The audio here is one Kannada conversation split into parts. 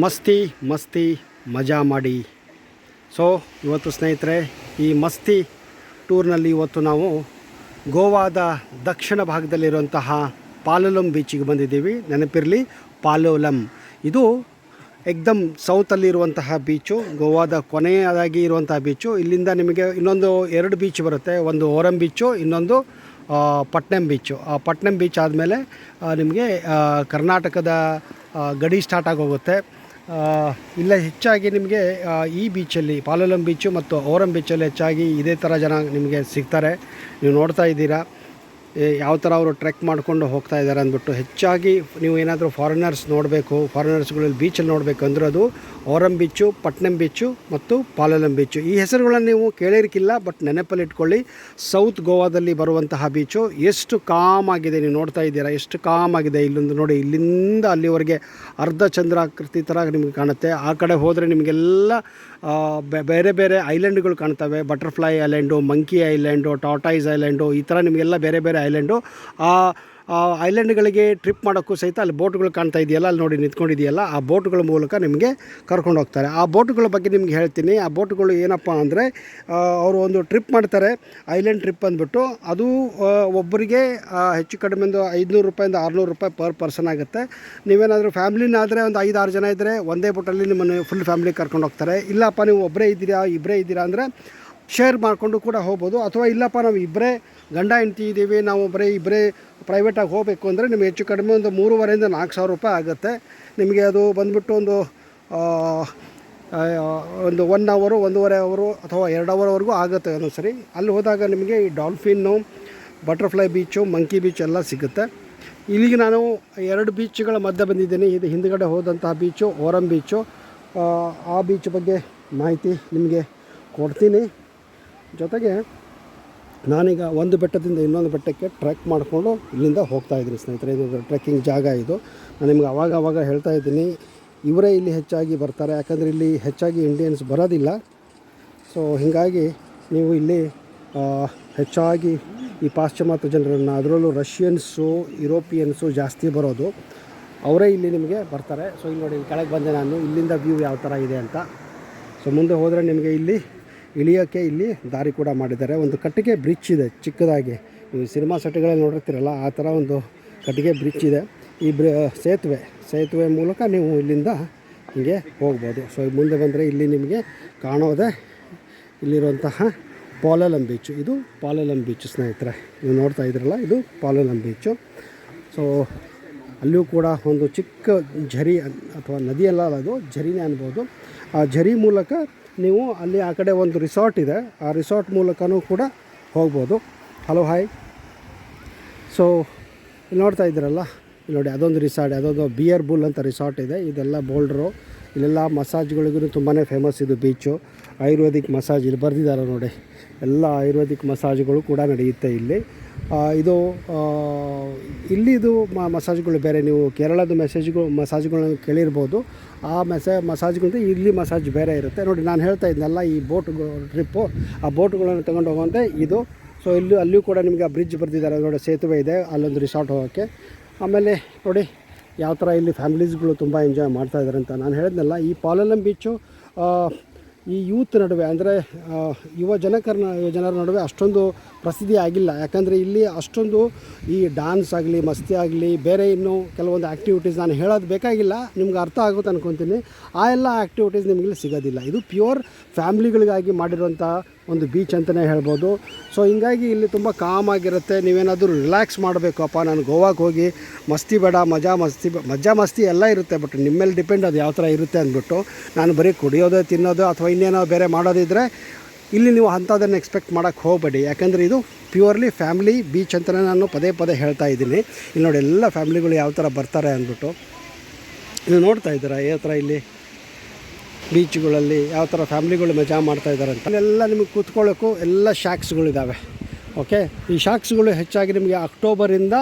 ಮಸ್ತಿ ಮಸ್ತಿ, ಮಜಾ ಮಾಡಿ. ಸೊ ಇವತ್ತು ಸ್ನೇಹಿತರೆ, ಈ ಮಸ್ತಿ ಟೂರ್ನಲ್ಲಿ ಇವತ್ತು ನಾವು ಗೋವಾದ ದಕ್ಷಿಣ ಭಾಗದಲ್ಲಿರುವಂತಹ ಪಾಲೊಲಂ ಬೀಚಿಗೆ ಬಂದಿದ್ದೀವಿ. ನೆನಪಿರಲಿ, ಪಾಲೊಲಂ. ಇದು ಎಕ್ದಮ್ ಸೌತಲ್ಲಿರುವಂತಹ ಬೀಚು, ಗೋವಾದ ಕೊನೆಯದಾಗಿ ಇರುವಂತಹ ಬೀಚು. ಇಲ್ಲಿಂದ ನಿಮಗೆ ಇನ್ನೊಂದು ಎರಡು ಬೀಚ್ ಬರುತ್ತೆ. ಒಂದು ಓರಂ ಬೀಚು, ಇನ್ನೊಂದು ಪಟ್ನಂ ಬೀಚು. ಆ ಪಟ್ನಂ ಬೀಚ್ ಆದಮೇಲೆ ನಿಮಗೆ ಕರ್ನಾಟಕದ ಗಡಿ ಸ್ಟಾರ್ಟ್ ಆಗೋಗುತ್ತೆ. ಇಲ್ಲ, ಹೆಚ್ಚಾಗಿ ನಿಮಗೆ ಈ ಬೀಚಲ್ಲಿ ಪಾಲೋಲಂ ಬೀಚು ಮತ್ತು ಓರಂ ಬೀಚಲ್ಲಿ ಹೆಚ್ಚಾಗಿ ಇದೇ ಥರ ಜನ ನಿಮಗೆ ಸಿಗ್ತಾರೆ. ನೀವು ನೋಡ್ತಾ ಇದ್ದೀರಾ. ಯಾವ ಥರ ಅವರು ಟ್ರೆಕ್ ಮಾಡಿಕೊಂಡು ಹೋಗ್ತಾ ಇದ್ದಾರೆ ಅಂದ್ಬಿಟ್ಟು ಹೆಚ್ಚಾಗಿ ನೀವು ಏನಾದರೂ ಫಾರಿನರ್ಸ್ ನೋಡಬೇಕು ಫಾರಿನರ್ಸ್ಗಳಲ್ಲಿ ಬೀಚಲ್ಲಿ ನೋಡಬೇಕು ಅಂದ್ರೆ ಅದು ಓರಂ ಬೀಚು ಪಟ್ನಂ ಬೀಚು ಮತ್ತು ಪಾಲಲಂ ಬೀಚು ಈ ಹೆಸರುಗಳನ್ನು ನೀವು ಕೇಳಿರ್ಕಿಲ್ಲ, ಬಟ್ ನೆನಪಲ್ಲಿ ಇಟ್ಕೊಳ್ಳಿ. ಸೌತ್ ಗೋವಾದಲ್ಲಿ ಬರುವಂತಹ ಬೀಚು ಎಷ್ಟು ಕಾಮ್ ಆಗಿದೆ ನೀವು ನೋಡ್ತಾ ಇದ್ದೀರಾ? ಎಷ್ಟು ಕಾಮ್ ಆಗಿದೆ ಇಲ್ಲೊಂದು ನೋಡಿ, ಇಲ್ಲಿಂದ ಅಲ್ಲಿವರೆಗೆ ಅರ್ಧ ಚಂದ್ರಾಕೃತಿ ಥರ ನಿಮಗೆ ಕಾಣುತ್ತೆ. ಆ ಕಡೆ ಹೋದರೆ ನಿಮಗೆಲ್ಲ ಬೇರೆ ಬೇರೆ ಐಲ್ಯಾಂಡ್ಗಳು ಕಾಣ್ತವೆ. Butterfly island, monkey island, tortoise island, ಈ ಥರ ನಿಮಗೆಲ್ಲ ಬೇರೆ ಬೇರೆ ಐಲ್ಯಾಂಡು. ಆ ಆ ಐಲ್ಯಾಂಡ್ಗಳಿಗೆ ಟ್ರಿಪ್ ಮಾಡೋಕ್ಕೂ ಸಹಿತ ಅಲ್ಲಿ ಬೋಟ್ಗಳು ಕಾಣ್ತಾ ಇದೆಯಲ್ಲ, ಅಲ್ಲಿ ನೋಡಿ ನಿಂತ್ಕೊಂಡಿದೆಯಲ್ಲ, ಆ ಬೋಟ್ಗಳ ಮೂಲಕ ನಿಮಗೆ ಕರ್ಕೊಂಡು ಹೋಗ್ತಾರೆ. ಆ ಬೋಟ್ಗಳ ಬಗ್ಗೆ ನಿಮ್ಗೆ ಹೇಳ್ತೀನಿ. ಆ ಬೋಟ್ಗಳು ಏನಪ್ಪ ಅಂದರೆ ಅವರು ಒಂದು ಟ್ರಿಪ್ ಮಾಡ್ತಾರೆ, ಐಲ್ಯಾಂಡ್ ಟ್ರಿಪ್ ಅಂದ್ಬಿಟ್ಟು. ಅದು ಒಬ್ಬರಿಗೆ ಹೆಚ್ಚು ಕಡಿಮೆ ಒಂದು ಐದುನೂರು ರೂಪಾಯಿಂದ ಆರುನೂರು ರೂಪಾಯಿ ಪರ್ ಪರ್ಸನ್ ಆಗುತ್ತೆ. ನೀವೇನಾದರೂ ಫ್ಯಾಮ್ಲಿನಾದರೆ ಒಂದು ಐದು ಆರು ಜನ ಇದ್ದರೆ ಒಂದೇ ಬೋಟಲ್ಲಿ ನಿಮ್ಮನ್ನು ಫುಲ್ ಫ್ಯಾಮಿಲಿ ಕರ್ಕೊಂಡು ಹೋಗ್ತಾರೆ. ಇಲ್ಲಪ್ಪ, ನೀವು ಒಬ್ಬರೇ ಇದ್ದೀರಾ ಇಬ್ಬರೇ ಇದ್ದೀರಾ ಅಂದರೆ ಶೇರ್ ಮಾಡಿಕೊಂಡು ಕೂಡ ಹೋಗ್ಬೋದು. ಅಥವಾ ಇಲ್ಲಪ್ಪ, ನಾವು ಇಬ್ಬರೇ ಗಂಡ ಹೆಂಡ್ತಿ ಇದ್ದೀವಿ ನಾವು ಬರೀ ಇಬ್ಬರೇ ಪ್ರೈವೇಟಾಗಿ ಹೋಗಬೇಕು ಅಂದರೆ ನಿಮಗೆ ಹೆಚ್ಚು ಕಡಿಮೆ ಒಂದು ಮೂರುವರೆಯಿಂದ ನಾಲ್ಕು ಸಾವಿರ ರೂಪಾಯಿ ಆಗುತ್ತೆ. ನಿಮಗೆ ಅದು ಬಂದುಬಿಟ್ಟು ಒಂದು ಒಂದು ಒನ್ ಅವರು ಒಂದೂವರೆ ಅವರು ಅಥವಾ ಎರಡು ಅವರ್ವರೆಗೂ ಆಗುತ್ತೆ ಒಂದೊಂದು ಸರಿ ಅಲ್ಲಿ ಹೋದಾಗ ನಿಮಗೆ ಈ dolphin butterfly beach monkey beach ಎಲ್ಲ ಸಿಗುತ್ತೆ. ಇಲ್ಲಿಗೆ ನಾನು ಎರಡು ಬೀಚ್ಗಳ ಮಧ್ಯೆ ಬಂದಿದ್ದೀನಿ. ಇದು ಹಿಂದ್ಗಡೆ ಹೋದಂತಹ ಬೀಚು ಓರಂ ಬೀಚು ಆ ಬೀಚ್ ಬಗ್ಗೆ ಮಾಹಿತಿ ನಿಮಗೆ ಕೊಡ್ತೀನಿ. ಜೊತೆಗೆ ನಾನೀಗ ಒಂದು ಬೆಟ್ಟದಿಂದ ಇನ್ನೊಂದು ಬೆಟ್ಟಕ್ಕೆ ಟ್ರೆಕ್ ಮಾಡಿಕೊಂಡು ಇಲ್ಲಿಂದ ಹೋಗ್ತಾ ಇದ್ದೀನಿ ಸ್ನೇಹಿತರೆ, ಇದು ಟ್ರೆಕ್ಕಿಂಗ್ ಜಾಗ ಇದು. ನಾನು ನಿಮ್ಗೆ ಅವಾಗ ಅವಾಗ ಹೇಳ್ತಾ ಇದ್ದೀನಿ, ಇವರೇ ಇಲ್ಲಿ ಹೆಚ್ಚಾಗಿ ಬರ್ತಾರೆ, ಯಾಕಂದರೆ ಇಲ್ಲಿ ಹೆಚ್ಚಾಗಿ ಇಂಡಿಯನ್ಸ್ ಬರೋದಿಲ್ಲ. ಸೊ ಹೀಗಾಗಿ ನೀವು ಇಲ್ಲಿ ಹೆಚ್ಚಾಗಿ ಈ ಪಾಶ್ಚಿಮಾತ್ಯ ಜನರನ್ನು, ಅದರಲ್ಲೂ ರಷ್ಯನ್ಸು ಯುರೋಪಿಯನ್ಸು ಜಾಸ್ತಿ ಬರೋದು, ಅವರೇ ಇಲ್ಲಿ ನಿಮಗೆ ಬರ್ತಾರೆ. ಸೊ ಇಲ್ಲಿ ನೋಡಿ, ಕೆಳಗೆ ಬಂದೆ ನಾನು, ಇಲ್ಲಿಂದ ವ್ಯೂ ಯಾವ ಥರ ಇದೆ ಅಂತ. ಸೊ ಮುಂದೆ ಹೋದರೆ ನಿಮಗೆ ಇಲ್ಲಿ ಇಳಿಯೋಕ್ಕೆ ಇಲ್ಲಿ ದಾರಿ ಕೂಡ ಮಾಡಿದ್ದಾರೆ. ಒಂದು ಕಟ್ಟಿಗೆ ಬ್ರಿಡ್ಜ್ ಇದೆ, ಚಿಕ್ಕದಾಗಿ. ಸಿನಿಮಾ ಸೆಟ್ಗಳಲ್ಲಿ ನೋಡಿರ್ತೀರಲ್ಲ, ಆ ಥರ ಒಂದು ಕಟ್ಟಿಗೆ ಬ್ರಿಡ್ಜ್ ಇದೆ. ಈ ಬ್ರ, ಸೇತುವೆ ಸೇತುವೆ ಮೂಲಕ ನೀವು ಇಲ್ಲಿಂದ ಹೀಗೆ ಹೋಗ್ಬೋದು. ಸೊ ಮುಂದೆ ಬಂದರೆ ಇಲ್ಲಿ ನಿಮಗೆ ಕಾಣೋದೇ ಇಲ್ಲಿರುವಂತಹ ಪಾಲಲಂ ಬೀಚು ಇದು ಪಾಲಲಂ ಬೀಚ್ ಸ್ನೇಹಿತರೆ. ನೀವು ನೋಡ್ತಾ ಇದ್ರಲ್ಲ ಇದು ಪಾಲಲಂ ಬೀಚು ಸೊ ಅಲ್ಲಿಯೂ ಕೂಡ ಒಂದು ಚಿಕ್ಕ ಝರಿ ಅಥವಾ ನದಿಯಲ್ಲ ಅದು, ಝರಿನೇ ಅನ್ಬೋದು. ಆ ಝರಿ ಮೂಲಕ ನೀವು ಅಲ್ಲಿ ಆ ಕಡೆ ಒಂದು ರಿಸಾರ್ಟ್ ಇದೆ. ಆ ರಿಸಾರ್ಟ್ ಮೂಲಕನೂ ಕೂಡ ಹೋಗ್ಬೋದು. ಹಲೋ ಹಾಯ್ ಸೊ ನೋಡ್ತಾ ಇದ್ದೀರಲ್ಲ? ನೋಡಿ, ಅದೊಂದು ರಿಸಾರ್ಟ್ ಅದೊಂದು ಬಿಯರ್ ಬುಲ್ ಅಂತ ರಿಸಾರ್ಟ್ ಇದೆ. ಇದೆಲ್ಲ ಬೋಲ್ಡ್ರು ಇಲ್ಲೆಲ್ಲ ಮಸಾಜ್ಗಳಿಗೂ ತುಂಬಾ ಫೇಮಸ್ ಇದು ಬೀಚು ಆಯುರ್ವೇದಿಕ್ ಮಸಾಜ್ ಇಲ್ಲಿ ಬರೆದಿದ್ದಾರೆ ನೋಡಿ. ಎಲ್ಲ ಆಯುರ್ವೇದಿಕ್ ಮಸಾಜ್ಗಳು ಕೂಡ ನಡೆಯುತ್ತೆ ಇಲ್ಲಿ. ಇದು ಇಲ್ಲಿದು ಮಸಾಜ್ಗಳು ಬೇರೆ, ನೀವು ಕೇರಳದ ಮೆಸೇಜ್ಗಳು, ಮಸಾಜ್ಗಳನ್ನು ಕೇಳಿರ್ಬೋದು. ಆ ಮೆಸೇ ಮಸಾಜ್ಗಿಂತ ಇಲ್ಲಿ ಮಸಾಜ್ ಬೇರೆ ಇರುತ್ತೆ. ನೋಡಿ, ನಾನು ಹೇಳ್ತಾ ಇದ್ನಲ್ಲ, ಈ ಬೋಟ್ ಟ್ರಿಪ್ಪು, ಆ ಬೋಟ್ಗಳನ್ನು ತಗೊಂಡು ಹೋಗುವಂತೆ ಇದು. ಸೊ, ಇಲ್ಲಿ ಅಲ್ಲಿಯೂ ಕೂಡ ನಿಮಗೆ ಆ ಬ್ರಿಡ್ಜ್ ಬರೆದಿದ್ದಾರೆ ನೋಡಿ, ಸೇತುವೆ ಇದೆ, ಅಲ್ಲೊಂದು ರಿಸಾರ್ಟ್ ಹೋಗೋಕ್ಕೆ. ಆಮೇಲೆ, ನೋಡಿ ಯಾವ ಥರ ಇಲ್ಲಿ ಫ್ಯಾಮಿಲೀಸ್ಗಳು ತುಂಬ ಎಂಜಾಯ್ ಮಾಡ್ತಾ ಇದ್ದಾರೆ ಅಂತ ನಾನು ಹೇಳಿದ್ನಲ್ಲ, ಈ ಪಾಲಲಂ ಬೀಚು ಈ ಯೂತ್ ನಡುವೆ, ಅಂದರೆ ಯುವ ಜನಕರ ಜನರ ನಡುವೆ ಅಷ್ಟೊಂದು ಪ್ರಸಿದ್ಧಿ ಆಗಿಲ್ಲ. ಯಾಕಂದರೆ ಇಲ್ಲಿ ಅಷ್ಟೊಂದು ಈ ಡಾನ್ಸ್ ಆಗಲಿ, ಮಸ್ತಿ ಆಗಲಿ, ಬೇರೆ ಇನ್ನೂ ಕೆಲವೊಂದು ಆ್ಯಕ್ಟಿವಿಟೀಸ್ ನಾನು ಹೇಳೋದು ಬೇಕಾಗಿಲ್ಲ. ನಿಮ್ಗೆ ಅರ್ಥ ಆಗುತ್ತೆ ಅನ್ಕೊತೀನಿ. ಆ ಎಲ್ಲ ಆ್ಯಕ್ಟಿವಿಟೀಸ್ ನಿಮಗೆ ಇಲ್ಲಿ ಸಿಗೋದಿಲ್ಲ. ಇದು ಪ್ಯೂರ್ ಫ್ಯಾಮ್ಲಿಗಳಿಗಾಗಿ ಮಾಡಿರುವಂಥ ಒಂದು ಬೀಚ್ ಅಂತಲೇ ಹೇಳ್ಬೋದು. ಸೊ ಹಿಂಗಾಗಿ ಇಲ್ಲಿ ತುಂಬ ಕಾಮ್ ಆಗಿರುತ್ತೆ. ನೀವೇನಾದರೂ ರಿಲ್ಯಾಕ್ಸ್ ಮಾಡಬೇಕಪ್ಪ. ನಾನು ಗೋವಾಕ್ಕೆ ಹೋಗಿ ಮಸ್ತಿ ಬೇಡ, ಮಜಾ ಮಸ್ತಿ ಮಜಾ ಮಸ್ತಿ ಎಲ್ಲ ಇರುತ್ತೆ ಬಟ್ ನಿಮ್ಮ ಮೇಲೆ ಡಿಪೆಂಡ್ ಅದು ಯಾವ ಥರ ಇರುತ್ತೆ ಅಂದ್ಬಿಟ್ಟು ನಾನು ಬರೀ ಕುಡಿಯೋದು, ತಿನ್ನೋದು ಅಥವಾ ಇನ್ನೇನೋ ಬೇರೆ ಮಾಡೋದಿದ್ರೆ ಇಲ್ಲಿ ನೀವು ಅಂಥದ್ದನ್ನು ಎಕ್ಸ್ಪೆಕ್ಟ್ ಮಾಡೋಕ್ಕೆ ಹೋಗಬೇಡಿ. ಯಾಕಂದರೆ ಇದು ಪ್ಯೂರ್ಲಿ ಫ್ಯಾಮ್ಲಿ ಬೀಚ್ ಅಂತಲೇ ನಾನು ಪದೇ ಪದೇ ಹೇಳ್ತಾ ಇದ್ದೀನಿ. ಇಲ್ಲಿ ನೋಡಿ ಎಲ್ಲ ಫ್ಯಾಮ್ಲಿಗಳು ಯಾವ ಥರ ಬರ್ತಾರೆ ಅಂದ್ಬಿಟ್ಟು. ನೀವು ನೋಡ್ತಾ ಇದ್ದೀರಾ ಯಾವ ಥರ ಇಲ್ಲಿ? ಬೀಚ್ಗಳಲ್ಲಿ ಯಾವ ಥರ ಫ್ಯಾಮ್ಲಿಗಳು ಮಜಾ ಮಾಡ್ತಾ ಇದ್ದಾರೆ ಅಂತ. ಅಲ್ಲೆಲ್ಲ ನಿಮಗೆ ಕೂತ್ಕೊಳ್ಳೋಕ್ಕೂ ಎಲ್ಲ ಶಾಕ್ಸ್ಗಳಿದ್ದಾವೆ ಓಕೆ? ಈ ಶಾಕ್ಸ್ಗಳು ಹೆಚ್ಚಾಗಿ ನಿಮಗೆ ಅಕ್ಟೋಬರಿಂದ